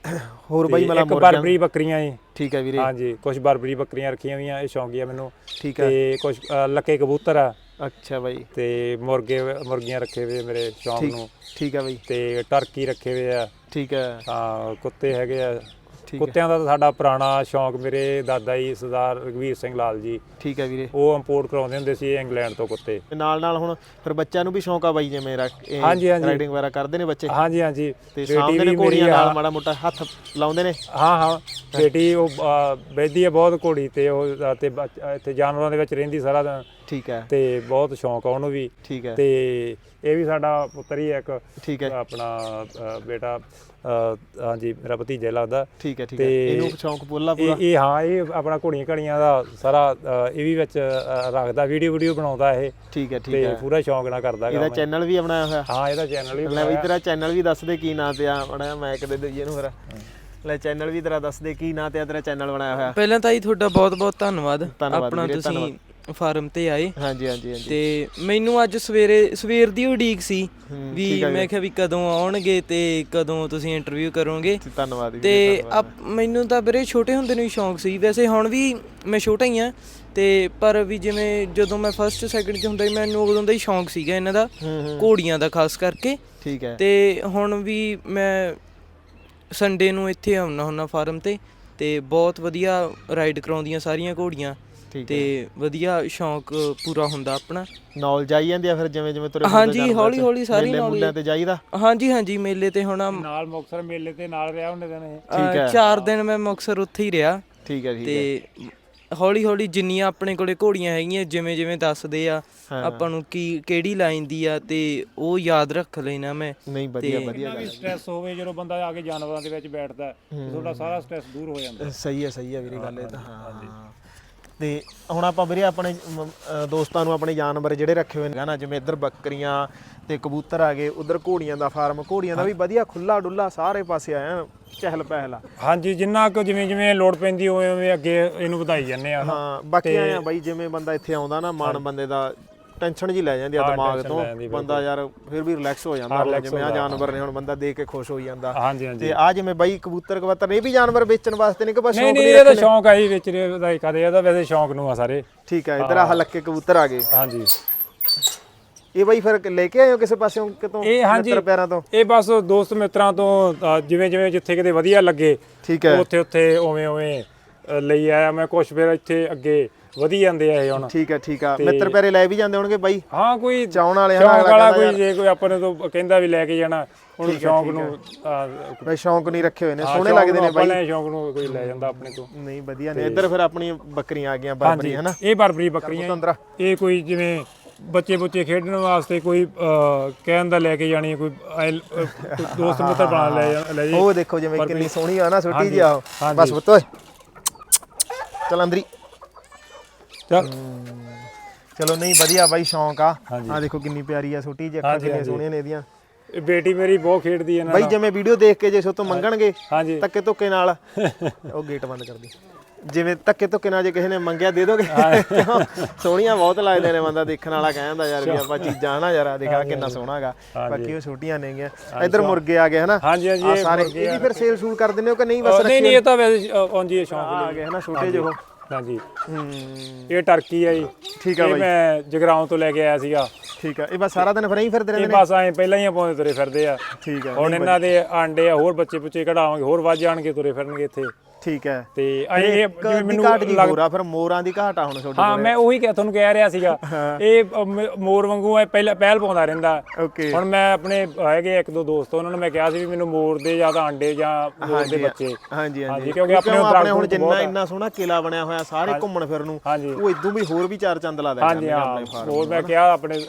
ਹੋਰ ਬਾਈ ਮਲਾ ਇੱਕ ਬਰਬਰੀ ਬੱਕਰੀਆਂ ਜੀ। ਠੀਕ ਹੈ ਵੀਰੇ। ਹਾਂਜੀ ਕੁਝ ਬਰਬਰੀ ਬੱਕਰੀਆਂ ਰੱਖੀਆਂ ਹੋਈਆਂ ਇਹ ਸ਼ੌਂਕੀ ਆ ਮੈਨੂੰ। ਠੀਕ ਹੈ ਤੇ ਕੁਝ ਲੱਕੇ ਕਬੂਤਰ ਆ। ਅੱਛਾ ਬਾਈ। ਤੇ ਮੁਰਗੇ ਮੁਰਗੀਆਂ ਰੱਖੇ ਹੋਏ ਆ ਮੇਰੇ ਸ਼ੌਂਕ ਨੂੰ। ਠੀਕ ਹੈ ਬਾਈ। ਤੇ ਟਰਕੀ ਰੱਖੇ ਹੋਏ ਆ। ਠੀਕ ਹੈ ਤਾਂ ਕੁੱਤੇ ਹੈਗੇ ਆ। ਹੈ ਕੁੱਤਿਆਂ ਦਾ ਤਾਂ ਸਾਡਾ ਪੁਰਾਣਾ ਸ਼ੌਂਕ ਮੇਰੇ ਦਾਦਾ ਜੀ ਸਰਦਾਰ ਰਘਵੀਰ ਸਿੰਘ ਲਾਲ ਜੀ। ਠੀਕ ਹੈ ਵੀਰੇ। ਉਹ ਇੰਪੋਰਟ ਕਰਾਉਂਦੇ ਹੁੰਦੇ ਸੀ ਇੰਗਲੈਂਡ ਤੋਂ ਕੁੱਤੇ। ਤੇ ਨਾਲ ਨਾਲ ਹੁਣ ਫਿਰ ਬੱਚਿਆਂ ਨੂੰ ਵੀ ਸ਼ੌਂਕ ਆ ਬਾਈ ਜਿਵੇਂ ਹਾਂਜੀ, ਹਾਂਜੀ। ਰਾਈਡਿੰਗ ਵਗੈਰਾ ਕਰਦੇ ਨੇ ਬੱਚੇ? ਹਾਂਜੀ ਹਾਂਜੀ। ਤੇ ਸਾਹਮਣੇ ਨੇ ਮੇਰੀ ਘੋੜੀਆਂ ਨਾਲ ਮਾੜਾ ਮੋਟਾ ਹੱਥ ਲਾਉਂਦੇ ਨੇ? ਹਾਂ ਹਾਂ। ਬੇਟੀ ਉਹ ਬੈਦੀ ਹੈ ਬਹੁਤ ਘੋੜੀ ਤੇ ਉਹ ਤੇ ਇੱਥੇ ਜਾਨਵਰਾਂ ਦੇ ਵਿੱਚ ਰਹਿੰਦੀ ਸਾਰਾ ਦਿਨ। ਠੀਕ ਹੈ। ਤੇ ਬਹੁਤ ਸ਼ੌਂਕ ਆ ਉਹਨੂੰ ਵੀ। ਠੀਕ ਹੈ। ਤੇ ਇਹ ਵੀ ਸਾਡਾ ਪੁੱਤਰ ਹੀ ਹੈ ਇੱਕ। ਠੀਕ ਹੈ। ਆਪਣਾ ਅ, ਬੇਟਾ ਅ, ਹਾਂਜੀ ਮੇਰਾ ਭਤੀਜਾ ਹੀ ਲੱਗਦਾ। ਠੀਕ ਹੈ ਠੀਕ ਹੈ। ਤੇ ਇਹਨੂੰ ਸ਼ੌਂਕ ਪੂਰਾ ਪੂਰਾ। ਇਹ ਹਾਂ ਇਹ ਆਪਣਾ ਘੋੜੀਆਂ ਘੜੀਆਂ ਦਾ ਸਾਰਾ ਅ, ਇਹ ਵੀ ਵਿੱਚ ਅ, ਰੱਖਦਾ ਵੀਡੀਓ ਵੀਡੀਓ ਬਣਾਉਂਦਾ ਇਹ। ਠੀਕ ਹੈ ਠੀਕ ਤੇ ਹੈ। ਪੂਰਾ ਸ਼ੌਂਕ ਨਾਲ ਕਰਦਾ ਇਹਦਾ ਕੰਮ। ਚੈਨਲ ਵੀ ਬਣਾਇਆ ਹੋਇਆ। ਹਾਂ ਇਹਦਾ ਚੈਨਲ ਵੀ ਲੈ ਵੀ ਤੇਰਾ ਚੈਨਲ ਵੀ ਦੱਸ ਦੇ ਕੀ ਨਾਂ ਤੇ ਆ। ਬਣਾਇਆ ਮੈਂ ਕਦੇ ਦਈਏ ਨੂੰ ਫਿਰ। ਲੈ ਚੈਨਲ ਵੀ ਤੇਰਾ ਦੱਸ ਦੇ ਕੀ ਨਾਂ ਤੇ ਆ ਤੇਰਾ ਚੈਨਲ ਬਣਾਇਆ ਹੋਇਆ। ਪਹਿਲਾਂ ਤਾਂ ਜੀ ਤੁਹਾਡਾ ਬਹੁਤ-ਬਹੁਤ ਧੰਨਵਾਦ। ਧੰਨਵਾਦ ਆਪਣਾ ਵੀਰੇ, ਤੁਸੀਂ ਫਾਰਮ ਤੇ ਆਏ। ਹਾਂਜੀ ਹਾਂਜੀ ਹਾਂਜੀ। ਤੇ ਮੈਨੂੰ ਅੱਜ ਸਵੇਰੇ ਸਵੇਰ ਦੀ ਉਡੀਕ ਸੀ ਹੂੰ, ਵੀ ਮੈਂ ਕਿਹਾ ਵੀ ਕਦੋਂ ਆਉਣਗੇ ਤੇ ਕਦੋਂ ਤੁਸੀਂ ਇੰਟਰਵਿਊ ਕਰੋਗੇ। ਤੇ ਧੰਨਵਾਦ ਵੀਰੇ ਤੇ ਆਪ- ਮੈਨੂੰ ਤਾਂ ਵੀਰੇ ਛੋਟੇ ਹੁੰਦੇ ਨੂੰ ਹੀ ਸ਼ੌਂਕ ਸੀ। ਵੈਸੇ ਹੁਣ ਵੀ ਮੈਂ ਛੋਟਾ ਹੀ ਆ ਤੇ ਪਰ ਵੀ ਜਿਵੇਂ ਜਦੋਂ ਮੈਂ ਫਸਟ ਸੈਕਿੰਡ ਚ ਹੁੰਦਾ ਸੀ ਮੈਨੂੰ ਉਦੋਂ ਦਾ ਹੀ ਸ਼ੌਂਕ ਸੀਗਾ ਇਹਨਾਂ ਦਾ ਹੂੰ ਹੂੰ। ਘੋੜੀਆਂ ਦਾ ਖਾਸ ਕਰਕੇ। ਠੀਕ ਹੈ। ਤੇ ਹੁਣ ਵੀ ਮੈਂ ਸੰਡੇ ਨੂੰ ਇੱਥੇ ਆਉਣਾ ਹੁੰਦਾ ਫਾਰਮ ਤੇ ਤੇ ਬਹੁਤ ਵਧੀਆ ਰਾਈਡ ਕਰਾਉਂਦੀਆਂ ਸਾਰੀਆਂ ਘੋੜੀਆਂ। ਠੀਕ ਤੇ ਵਧੀਆ ਸ਼ੌਂਕ ਪੂਰਾ ਹੁੰਦਾ ਆਪਣਾ। ਨੌਲੇਜ ਆਈ ਜਾਂਦੀ ਆ ਫਿਰ ਜਿਵੇਂ ਜਿਵੇਂ ਤੁਰੇ ਹਾਂਜੀ ਹੌਲੀ ਹੌਲੀ ਸਾਰੀ ਮੇਲੇ ਮੂਲਿਆਂ ਤੇ ਜਾਈਦਾ? ਹਾਂਜੀ ਹਾਂਜੀ ਮੇਲੇ ਤੇ ਹੁਣ ਨਾਲ ਮੁਕਸਰ ਮੇਲੇ ਤੇ ਨਾਲ ਰਿਹਾ ਉਹਨੇ ਦਿਨ ਇਹ। ਅ, ਚਾਰ ਦਿਨ ਮੈਂ ਮੁਕਸਰ ਉੱਥੇ ਹੀ ਰਿਹਾ। ਠੀਕ ਹੈ ਠੀਕ ਹੈ। ਤੇ ਹੌਲੀ ਹੌਲੀ ਜਿੰਨੀਆਂ ਆਪਣੇ ਕੋਲੇ ਘੋੜੀਆਂ ਹੈਗੀਆਂ ਜਿਵੇਂ ਜਿਵੇਂ ਦੱਸਦੇ ਆ ਆਪਾਂ ਨੂੰ ਕੀ ਕਿਹੜੀ ਲਾਈਨ ਦੀ ਆ ਤੇ ਉਹ ਯਾਦ ਰੱਖ ਲੈਣਾ ਮੈਂ। ਨਹੀਂ ਵਧੀਆ ਵਧੀਆ ਕਿੰਨਾ ਵੀ ਸਟ੍ਰੈਸ ਹੋਵੇ ਜਦੋਂ ਬੰਦਾ ਆ ਕੇ ਜਾਨਵਰਾਂ ਦੇ ਵਿੱਚ ਬੈਠਦਾ ਹੈ, ਤੁਹਾਡਾ ਸਾਰਾ ਸਟ੍ਰੈਸ ਦੂਰ ਹੋ ਜਾਂਦਾ। ਸਹੀ ਹੈ ਸਹੀ ਹੈ ਵੀਰੇ ਗੱਲ ਇਹ ਤਾਂ ਹਾਂ। ਤੇ ਹੁਣ ਆਪਾਂ ਵੀਰੇ ਆਪਣੇ ਮ- ਦੋਸਤਾਂ ਨੂੰ ਆਪਣੇ ਜਾਨਵਰ ਜਿਹੜੇ ਰੱਖੇ ਹੋਏ ਨੇ ਨਾ ਜਿਵੇਂ ਇੱਧਰ ਬੱਕਰੀਆਂ ਤੇ ਕਬੂਤਰ ਆ ਗਏ ਉਧਰ ਘੋੜੀਆਂ ਦਾ ਫਾਰਮ ਘੋੜੀਆਂ ਦਾ ਵੀ ਵਧੀਆ ਖੁੱਲਾ ਡੁੱਲਾ ਸਾਰੇ ਪਾਸੇ ਆਇਆ ਚਹਿਲ ਪਹਿਲ ਆ। ਹਾਂਜੀ ਜਿੰਨਾ ਕੁ ਜਿਵੇਂ ਜਿਵੇਂ ਲੋਡ ਪੈਂਦੀ ਉਵੇਂ ਉਵੇਂ ਅੱਗੇ ਇਹਨੂੰ ਵਧਾਈ ਜਾਂਦੇ ਆ। ਹਾਂ ਬਾਕੀ ਆਇਆ ਬਾਈ ਜਿਵੇਂ ਬੰਦਾ ਇੱਥੇ ਆਉਂਦਾ ਨਾ ਮਨ ਬੰਦੇ ਦਾ ਟੈਨਸ਼ਨ ਜੀ ਲੈ ਜਾਂਦੀ ਆ ਦਿਮਾਗ tension ਤੋਂ। ਜਾਂਦੀ, ਬੰਦਾ ਯਾਰ ਫਿਰ ਵੀ ਰਿਲੈਕਸ ਹੋ ਜਾਂਦਾ ਹੁਣ ਜਿਵੇਂ ਆ ਜਾਨਵਰ ਨੇ ਹੁਣ ਬੰਦਾ ਦੇਖ ਕੇ ਖੁਸ਼ ਹੋ ਜਾਂਦਾ। ਹਾਂਜੀ ਹਾਂਜੀ। ਤੇ ਆ ਜਿਵੇਂ ਬਾਈ ਕਬੂਤਰ ਕਬੂਤਰ ਇਹ ਵੀ ਜਾਨਵਰ ਵੇਚਣ ਵਾਸਤੇ ਨਹੀਂ ਕਿ ਬਸ ਨਹੀਂ ਸ਼ੌਂਕ ਨਹੀਂ ਲਈ ਇਹ ਤਾਂ ਰੱਖੇ ਨੇ? ਸ਼ੌਂਕ ਆ ਜੀ ਵਿੱਚ ਇਹਦਾ ਕਦੇ ਇਹਦਾ ਵੈਸੇ ਸ਼ੌਂਕ ਨੂੰ ਆ ਸਾਰੇ। ਠੀਕ ਹੈ। ਇੱਧਰ ਆਹ ਲੱਕੇ ਕਬੂਤਰ ਆ ਗਏ। ਹਾਂਜੀ। ਇਹ ਬਾਈ ਫਿਰ ਲੈ ਕੇ ਆਏ ਹੋ ਕਿਸੇ ਪਾਸਿਓਂ ਕਿਤੋਂ ਇਹ ਹਾਂਜੀ ਮਿੱਤਰ ਪਿਆਰਾਂ ਤੋਂ? ਇਹ ਬਸ ਦੋਸਤ ਮਿੱਤਰਾਂ ਤੋਂ ਜਿਵੇਂ ਜਿਵੇਂ ਜਿੱਥੇ ਕਿਤੇ ਵਧੀਆ ਲੱਗੇ ਠੀਕ ਹੈ। ਉੱਥੇ ਉੱਥੇ ਉਵੇਂ ਉਵੇਂ ਅ, ਲਈ ਆਇਆ ਮੈਂ ਕੁਝ ਫਿਰ ਇੱਥੇ ਅੱਗੇ ਵਧੀ ਜਾਂਦੇ ਆ ਇਹ ਹੁਣ। ਠੀਕ ਹੈ ਠੀਕ ਆ। ਮਿੱਤਰ ਪਿਆਰੇ ਲੈ ਵੀ ਜਾਂਦੇ ਹੋਣਗੇ ਬਾਈ? ਹਾਂ ਕੋਈ ਚਾਉਣ ਵਾਲੇ ਹਨਾ ਸ਼ੌਂਕ ਅਗਲਾ ਵਾਲਾ ਕਹਿੰਦਾ ਕੋਈ ਜੇ ਕੋਈ ਆਪਣੇ ਤੋਂ ਕਹਿੰਦਾ ਵੀ ਲੈ ਕੇ ਜਾਣਾ ਹੁਣ ਸ਼ੌਂਕ ਨੂੰ ਅ, ਬਈ ਸ਼ੌਂਕ ਨਹੀਂ ਰੱਖੇ ਹੋਏ ਨੇ ਸੋਹਣੇ ਸ਼ੌਂਕ ਲੱਗਦੇ ਨੇ ਨੂੰ ਬਾਈ। ਆਪਣੇ ਸ਼ੌਂਕ ਨੂੰ ਕੋਈ ਲੈ ਜਾਂਦਾ ਆਪਣੇ ਤੋਂ। ਨਹੀਂ ਵਧੀਆ ਨੇ। ਇੱਧਰ ਫਿਰ ਆਪਣੀ ਬੱਕਰੀਆਂ ਆ ਗਈਆਂ ਬਰਬਰੀ ਹਨਾ? ਇਹ ਬਰਬਰੀ ਬੱਕਰੀਆਂ ਤੰਦਰਾ ਇਹ ਕੋਈ ਜਿਵੇਂ ਬੱਚੇ ਬੱਚੇ ਖੇਡਣ ਵਾਸਤੇ ਕੋਈ ਅ, ਕਹਿਣ ਦਾ ਲੈ ਕੇ ਜਾਣੀ ਹੈ, ਕੋਈ ਆਇਲ- ਅ, *laughs* ਦੋਸਤ ਮਿੱਤਰ ਬਣਾ ਲੈ ਜਾ- ਲੈ ਜੇ। ਉਹ ਦੇਖੋ ਜਿਵੇਂ ਕਿੰਨੀ ਸੋਹਣੀ ਆ ਨਾ ਛੋਟੀ ਜਿਹੀ ਆ ਉਹ। ਬਸ ਪੁੱਤ ਓਏ। ਚਲ ਅੰਦਰੀ। ਚੱਲ। ਚਲੋ ਨਹੀਂ ਵਧੀਆ ਬਾਈ ਸ਼ੌਂਕ ਆ। ਆ ਦੇਖੋ ਕਿੰਨੀ ਪਿਆਰੀ ਆ ਛੋਟੀ ਜਿਹੀ ਅੱਖਾਂ ਕਿੰਨੀਆਂ। ਸੋਹਣੀਆਂ ਨੇ ਇਹਦੀਆਂ। ਇਹ ਬੇਟੀ ਮੇਰੀ ਬਹੁਤ ਖੇਡਦੀ ਹੈ ਨਾ ਬਾਈ ਜਿਵੇਂ ਵੀਡੀਓ ਦੇਖ ਕੇ ਜੇ ਸੋ ਤੋਂ ਮੰਗਣਗੇ ਹਾਂਜੀ। ਧੱਕੇ ਧੁੱਕੇ ਨਾਲ *laughs* ਉਹ ਗੇਟ ਬੰਦ ਕਰ ਦੀ। ਜਿਵੇਂ ਧੱਕੇ ਧੁੱਕੇ ਨਾਲ ਜੇ ਕਿਸੇ ਨੇ ਮੰਗਿਆ ਦੇ ਦੋਗੇ। ਸੋਹਣੀਆਂ ਬਹੁਤ ਲੱਗਦੇ ਨੇ ਬੰਦਾ ਦੇਖਣ ਵਾਲਾ ਕਹਿੰਦਾ ਯਾਰ ਵੀ ਆਪਾਂ ਚੀਜ਼ਾਂ ਹਨਾ ਯਾਰ ਦੇਖਾ ਕਿੰਨਾ ਸੋਹਣਾ ਹੈਗਾ ਬਾਕੀ ਉਹ ਛੋਟੀਆਂ ਨੇਗੀਆਂ ਇੱਧਰ ਮੁਰਗੇ ਆ ਗਏ ਹਨਾ। ਹਾਂਜੀ ਹਾਂਜੀ ਇਹ ਸਾਰੇ। ਇਹ ਵੀ ਫਿਰ ਸੇਲ ਸੂਲ ਕਰ ਦਿੰਦੇ ਹੋ ਕਿ ਨਹੀਂ? ਬਸ ਨਹੀਂ ਨਹੀਂ ਇਹ ਤਾਂ ਵੈਸੇ ਉਂਝ ਹੀ ਸ਼ੌਂਕ ਆ ਗਏ ਹਨਾ ਛੋਟੇ ਜਿਹੇ ਹਾਂਜੀ। ਇਹ ਟਰਕੀ ਆ ਜੀ। ਠੀਕ ਆ ਇਹ ਮੈਂ ਜਗਰਾਉਂ ਤੋਂ ਲੈ ਕੇ ਆਇਆ ਸੀਗਾ। ਠੀਕ ਆ। ਇਹ ਬਸ ਸਾਰਾ ਦਿਨ ਫਿਰ ਐਂ ਫਿਰਦੇ ਰਹਿੰਦੇ ਨੇ? ਬਸ ਐਂ ਪਹਿਲਾਂ ਹੀ ਪਾਉਂਦੇ ਤੁਰੇ ਫਿਰਦੇ ਆ। ਠੀਕ ਆ। ਹੁਣ ਇਹਨਾਂ ਦੇ ਆਂਡੇ ਆ ਹੋਰ ਬੱਚੇ ਪੁੱਚੇ ਕਢਾਵਾਂਗੇ ਹੋਰ ਵੱਧ ਜਾਣਗੇ ਤੁਰੇ ਫਿਰਨਗੇ ਇੱਥੇ। ਠੀਕ ਹੈ। ਤੇ ਇਹ ਜਿਵੇਂ ਮੈਨੂੰ ਘਾਟ ਜੀ ਹੋਰ ਆ ਫਿਰ ਮੋਰਾਂ ਦੀ ਘਾਟ ਆ ਹੁਣ ਤੁਹਾਡੇ ਹਾਂ ਮੈਂ ਉਹੀ ਕਹਿ ਤੁਹਾਨੂੰ ਕਹਿ ਰਿਹਾ ਸੀਗਾ। ਇਹ ਮੋਰ ਵਾਂਗੂ ਐ ਪਹਿਲਾਂ ਪਹਿਲ ਪਾਉਂਦਾ ਰਹਿੰਦਾ। ਓਕੇ। ਹੁਣ ਮੈਂ ਆਪਣੇ ਹੈਗੇ ਇੱਕ ਦੋ ਦੋਸਤ ਉਹਨਾਂ ਨੂੰ ਮੈਂ ਕਿਹਾ ਸੀ ਵੀ ਮੈਨੂੰ ਮੋਰ ਦੇ ਜਾਂ ਤਾਂ ਆਂਡੇ ਜਾਂ ਮੋਰ ਦੇ ਬੱਚੇ। ਹਾਂਜੀ ਹਾਂਜੀ। ਕਿਉਂਕਿ ਆਪਣੇ ਆਪਣੇ ਹੁਣ ਜਿੰਨਾ ਆ। ਇੰਨਾ ਸੋਹਣਾ ਕਿਲਾ ਬਣਿਆ ਹੋਇਆ ਸਾਰੇ ਘੁੰਮਣ ਫਿਰਨ ਨੂੰ ਉਹ ਇਦੋਂ ਵੀ ਹੋਰ ਵੀ ਚਾਰ ਚੰਦ ਲਾ ਦਿੰਦੇ ਹਾਂਜੀ ਹਾਂ। ਹੋਰ ਮੈਂ ਕਿਹਾ ਆਪਣੇ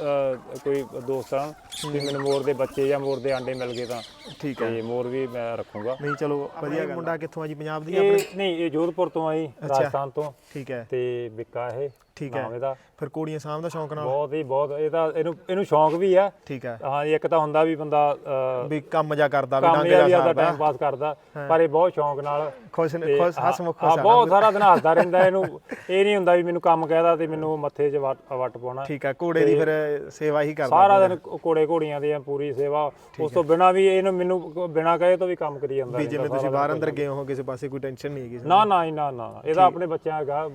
ਕੋਈ ਦੋਸਤਾਂ ਨੂੰ ਵੀ ਮੈਨੂੰ ਮੋਰ ਦੇ ਬੱਚੇ ਜਾਂ ਮੋਰ ਦੇ ਆਂਡੇ ਮਿਲ ਗਏ ਤਾਂ ਠੀਕ ਹੈ। ਤੇ ਮੋਰ ਵੀ ਮੈਂ ਰੱਖੂੰਗਾ। ਨਹੀਂ ਚਲੋ ਵਧੀਆ ਮੁੰਡਾ ਕਿੱਥੋਂ ਆ ਜੀ? ਪੰਜਾਬ ਦੀ ਨਹੀਂ ਇਹ ਜੋਧਪੁਰ ਤੋਂ ਆਈ ਰਾਜਸਥਾਨ ਤੋਂ। ਠੀਕ ਹੈ। ਤੇ ਬਿੱਕਾ ਇਹ। ਠੀਕ ਹੈ। ਨਾਮ ਇਹਦਾ। ਫਿਰ ਕੋੜੀਆਂ ਸਾਂਭ ਦਾ ਸ਼ੌਂਕ ਨਾਲ। ਬਹੁਤ ਹੀ ਬਹੁਤ ਇਹ ਤਾਂ ਇਹਨੂੰ ਇਹਨੂੰ ਸ਼ੌਂਕ ਵੀ ਆ। ਠੀਕ ਹੈ। ਹਾਂ ਜੀ ਇੱਕ ਤਾਂ ਹੁੰਦਾ ਵੀ ਬੰਦਾ ਵੀ ਕੰਮ ਜਾ ਕਰਦਾ ਵੀ ਕੰਮ ਡਾਂਗੇ ਦਾ ਵੀ ਆਦਾ ਸਾਰਦਾ ਟਾਈਮ ਪਾਸ ਕਰਦਾ ਪਰ ਇਹ ਬਹੁਤ ਸ਼ੌਂਕ ਨਾਲ ਖੁਸ਼ ਨੇ ਖੁਸ਼ ਹਾਂ ਖੁਸ਼ ਆ ਬਹੁਤ ਸਾਰਾ ਦਿਨ ਹੱਸਦਾ ਰਹਿੰਦਾ ਇਹਨੂੰ। ਇਹ ਨਹੀਂ ਹੁੰਦਾ ਵੀ ਮੈਨੂੰ ਕੰਮ ਕਹਿਦਾ ਤੇ ਮੈਨੂੰ ਮੱਥੇ 'ਚ ਵੱਟ ਵੱਟ ਪਾਉਣਾ। ਠੀਕ ਹੈ ਘੋੜੇ ਦੀ ਫਿਰ ਸੇਵਾ ਹੀ ਕਰਦਾ ਸਾਰਾ ਦਿਨ ਕੋੜੇ ਘੋੜੀਆਂ ਦੀ ਪੂਰੀ ਸੇਵਾ। ਉਸ ਤੋਂ ਬਿਨਾ ਵੀ ਇਹਨੂੰ ਮੈਨੂੰ ਬਿਨਾ ਕਹੇ ਤੋਂ ਵੀ ਕੰਮ ਕਰੀ ਜਾਂਦਾ ਵੀ ਰਹਿੰਦਾ ਜਿਵੇਂ ਤੁਸੀਂ ਬਾਹਰ ਅੰਦਰ ਗਏ ਹੋ ਕਿਸੇ ਪਾਸੇ ਕੋਈ ਟੈਨਸ਼ਨ ਨਹੀਂ ਹੈਗੀ ਨਾ ਨਾ ਜੀ, ਨਾ ਨਾ। ਇਹਦਾ ਆਪਣੇ ਬੱਚਿਆਂ ਦਾ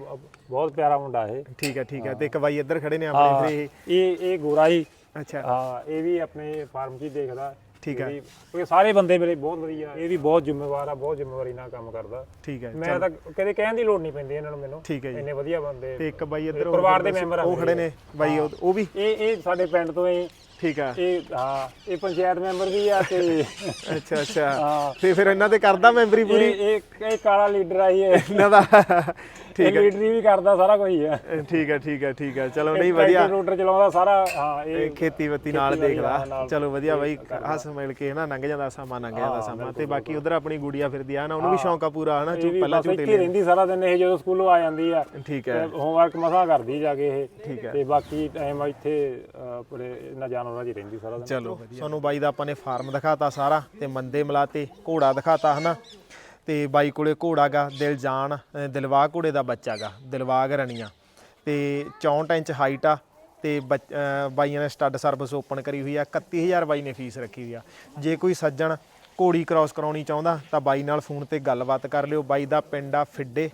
ਬਹੁਤ ਪਿਆਰਾ ਮੁੰਡਾ ਇਹ। ਠੀਕ ਹੈ ਠੀਕ ਹੈ। ਤੇ ਇੱਕ ਬਾਈ ਇੱਧਰ ਖੜੇ ਨੇ ਆਪਣੇ ਫਿਰ ਇਹ ਇਹ ਇਹ ਗੋਰਾ ਹੀ। ਅੱਛਾ। ਹਾਂ ਇਹ ਵੀ ਆਪਣੇ ਫਾਰਮ 'ਚ ਹੀ ਦੇਖਦਾ। ਠੀਕ ਹੈ। ਕਿਉਂਕਿ ਸਾਰੇ ਬੰਦੇ ਮੇਰੇ ਬਹੁਤ ਵਧੀਆ ਇਹ ਵੀ ਬਹੁਤ ਜ਼ਿੰਮੇਵਾਰ ਆ ਬਹੁਤ ਜ਼ਿੰਮੇਵਾਰੀ ਨਾਲ ਕੰਮ ਕਰਦਾ। ਠੀਕ ਹੈ ਮੈਂ ਤਾਂ ਕਦੇ ਕਹਿਣ ਦੀ ਲੋੜ ਨਹੀਂ ਪੈਂਦੀ ਇਹਨਾਂ ਨੂੰ ਮੈਨੂੰ। ਠੀਕ ਹੈ ਜੀ। ਇੰਨੇ ਵਧੀਆ ਬੰਦੇ ਤੇ ਇੱਕ ਬਾਈ ਇੱਧਰ ਪਰਿਵਾਰ ਦੇ ਮੈਂਬਰ ਆ ਉਹ ਖੜੇ ਨੇ ਬਾਈ ਉਹ ਵੀ? ਇਹ ਇਹ ਸਾਡੇ ਪਿੰਡ ਤੋਂ ਇਹ ਠੀਕ ਆ ਇਹ ਹਾਂ ਇਹ ਪੰਚਾਇਤ ਮੈਂਬਰ ਵੀ ਆ ਤੇ ਅੱਛਾ ਅੱਛਾ। ਹਾਂ। ਤੇ ਫਿਰ ਇਹਨਾਂ ਦੇ ਕਰਦਾ ਮੈਂਬਰੀ ਪੂਰੀ? ਇਹ ਇਹ ਕਾਲਾ ਲੀਡਰ ਆ ਜੀ। ਇਹ ਇਹਨਾਂ ਦਾ ਇਹ ਲੀਡਰੀ ਵੀ ਕਰਦਾ ਸਾਰਾ ਕੁਝ ਹੀ ਆ ਠੀਕ ਹੈ ਠੀਕ ਹੈ ਠੀਕ ਹੈ। ਚਲੋ ਨਹੀਂ ਵਧੀਆ। ਰੂਟਰ ਚਲਾਉਂਦਾ ਸਾਰਾ ਹਾਂ ਇਹ ਖੇਤੀਬਾਤੀ ਨਾਲ ਖੇਤੀਬਾੜੀ ਦੇਖਦਾ। ਚਲੋ ਵਧੀਆ ਬਾਈ ਹੱਸ ਮਿਲ ਕੇ ਨਾ ਲੰਘ ਜਾਂਦਾ ਸਮਾਂ ਲੰਘ ਜਾਂਦਾ ਸਮਾਂ। ਤੇ ਬਾਕੀ ਉਧਰ ਆਪਣੀ ਗੁੜੀਆ ਫਿਰਦੀ ਆ ਨਾ ਉਹਨੂੰ ਵੀ ਸ਼ੌਂਕ ਆ ਪੂਰਾ ਹਨਾ ਵੀ ਪਹਿਲਾਂ ਝੂਟੇ ਹੀ ਰਹਿੰਦੀ ਸਾਰਾ ਦਿਨ ਇਹ ਜਦੋਂ ਸਕੂਲੋਂ ਆ ਜਾਂਦੀ ਆ ਠੀਕ ਹੈ। ਹੋਮਵਰਕ ਮਸਾ ਕਰਦੀ ਜਾ ਕੇ ਇਹ। ਠੀਕ ਹੈ। ਤੇ ਬਾਕੀ ਟਾਈਮ ਇੱਥੇ ਪੂਰੇ ਇਹਨਾਂ ਜਾਨਵਰਾਂ ਹੀ ਰਹਿੰਦੀ ਸਾਰਾ ਦਿਨ। ਚਲੋ ਤੁਹਾਨੂੰ ਬਾਈ ਦਾ ਆਪਾਂ ਨੇ ਫਾਰਮ ਦਿਖਾਤਾ ਸਾਰਾ ਤੇ ਮੰਦੇ ਮਲਾਤੇ ਘੋੜਾ ਦਿਖਾਤਾ ਹਨਾ। ਤੇ ਬਾਈ ਕੋਲੇ ਘੋੜਾ ਗਾ ਦਿਲਜਾਨ ਅ, ਦਿਲਵਾਗ ਘੋੜੇ ਦਾ ਬੱਚਾ ਗਾ ਦਿਲਵਾਗ ਰਣੀਆਂ। ਤੇ 64 ਇੰਚ ਹਾਈਟ ਆ ਤੇ ਬਾਈਆਂ ਨੇ ਸਟੱਡ ਸਰਵਿਸ ਓਪਨ ਕਰੀ ਹੋਈ ਆ 31000 ਬਾਈ ਨੇ ਫੀਸ ਰੱਖੀ ਹੋਈ ਆ। ਜੇ ਕੋਈ ਸੱਜਣ ਘੋੜੀ ਕ੍ਰਾਸ ਕਰਾਉਣੀ ਚਾਹੁੰਦਾ ਤਾਂ ਬਾਈ ਨਾਲ ਫੋਨ ਤੇ ਗੱਲਬਾਤ ਕਰ ਲਿਓ। ਬਾਈ ਦਾ ਪਿੰਡ ਆ ਫਿੱਡੇ।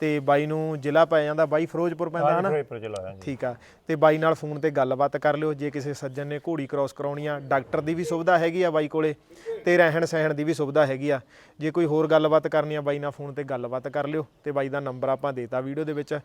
ਤੇ ਬਾਈ ਨੂੰ ਜ਼ਿਲ੍ਹਾ ਪੈ ਜਾਂਦਾ ਬਾਈ ਫਿਰੋਜ਼ਪੁਰ ਪੈਂਦਾ ਹਨਾ? ਫਿਰੋਜ਼ਪੁਰ ਚ ਲਾਇਆ ਜੀ ਠੀਕ ਆ ਤੇ ਬਾਈ ਨਾਲ ਫੋਨ ਤੇ ਗੱਲਬਾਤ ਕਰ ਲਿਓ ਜੇ ਕਿਸੇ ਸੱਜਣ ਨੇ ਘੋੜੀ ਕ੍ਰਾਸ ਕਰਾਉਣੀ ਆ ਡਾਕਟਰ ਦੀ ਵੀ ਸੁਵਿਧਾ ਹੈਗੀ ਆ ਬਾਈ ਕੋਲੇ ਤੇ ਰਹਿਣ ਸਹਿਣ ਦੀ ਵੀ ਸੁਵਿਧਾ ਹੈਗੀ ਆ। ਜੇ ਕੋਈ ਹੋਰ ਗੱਲਬਾਤ ਕਰਨੀ ਆ ਬਾਈ ਨਾਲ ਫੋਨ ਤੇ ਗੱਲਬਾਤ ਕਰ ਲਿਓ ਤੇ ਬਾਈ ਦਾ ਨੰਬਰ ਆਪਾਂ ਦੇਤਾ ਵੀਡੀਓ ਦੇ ਵਿੱਚ।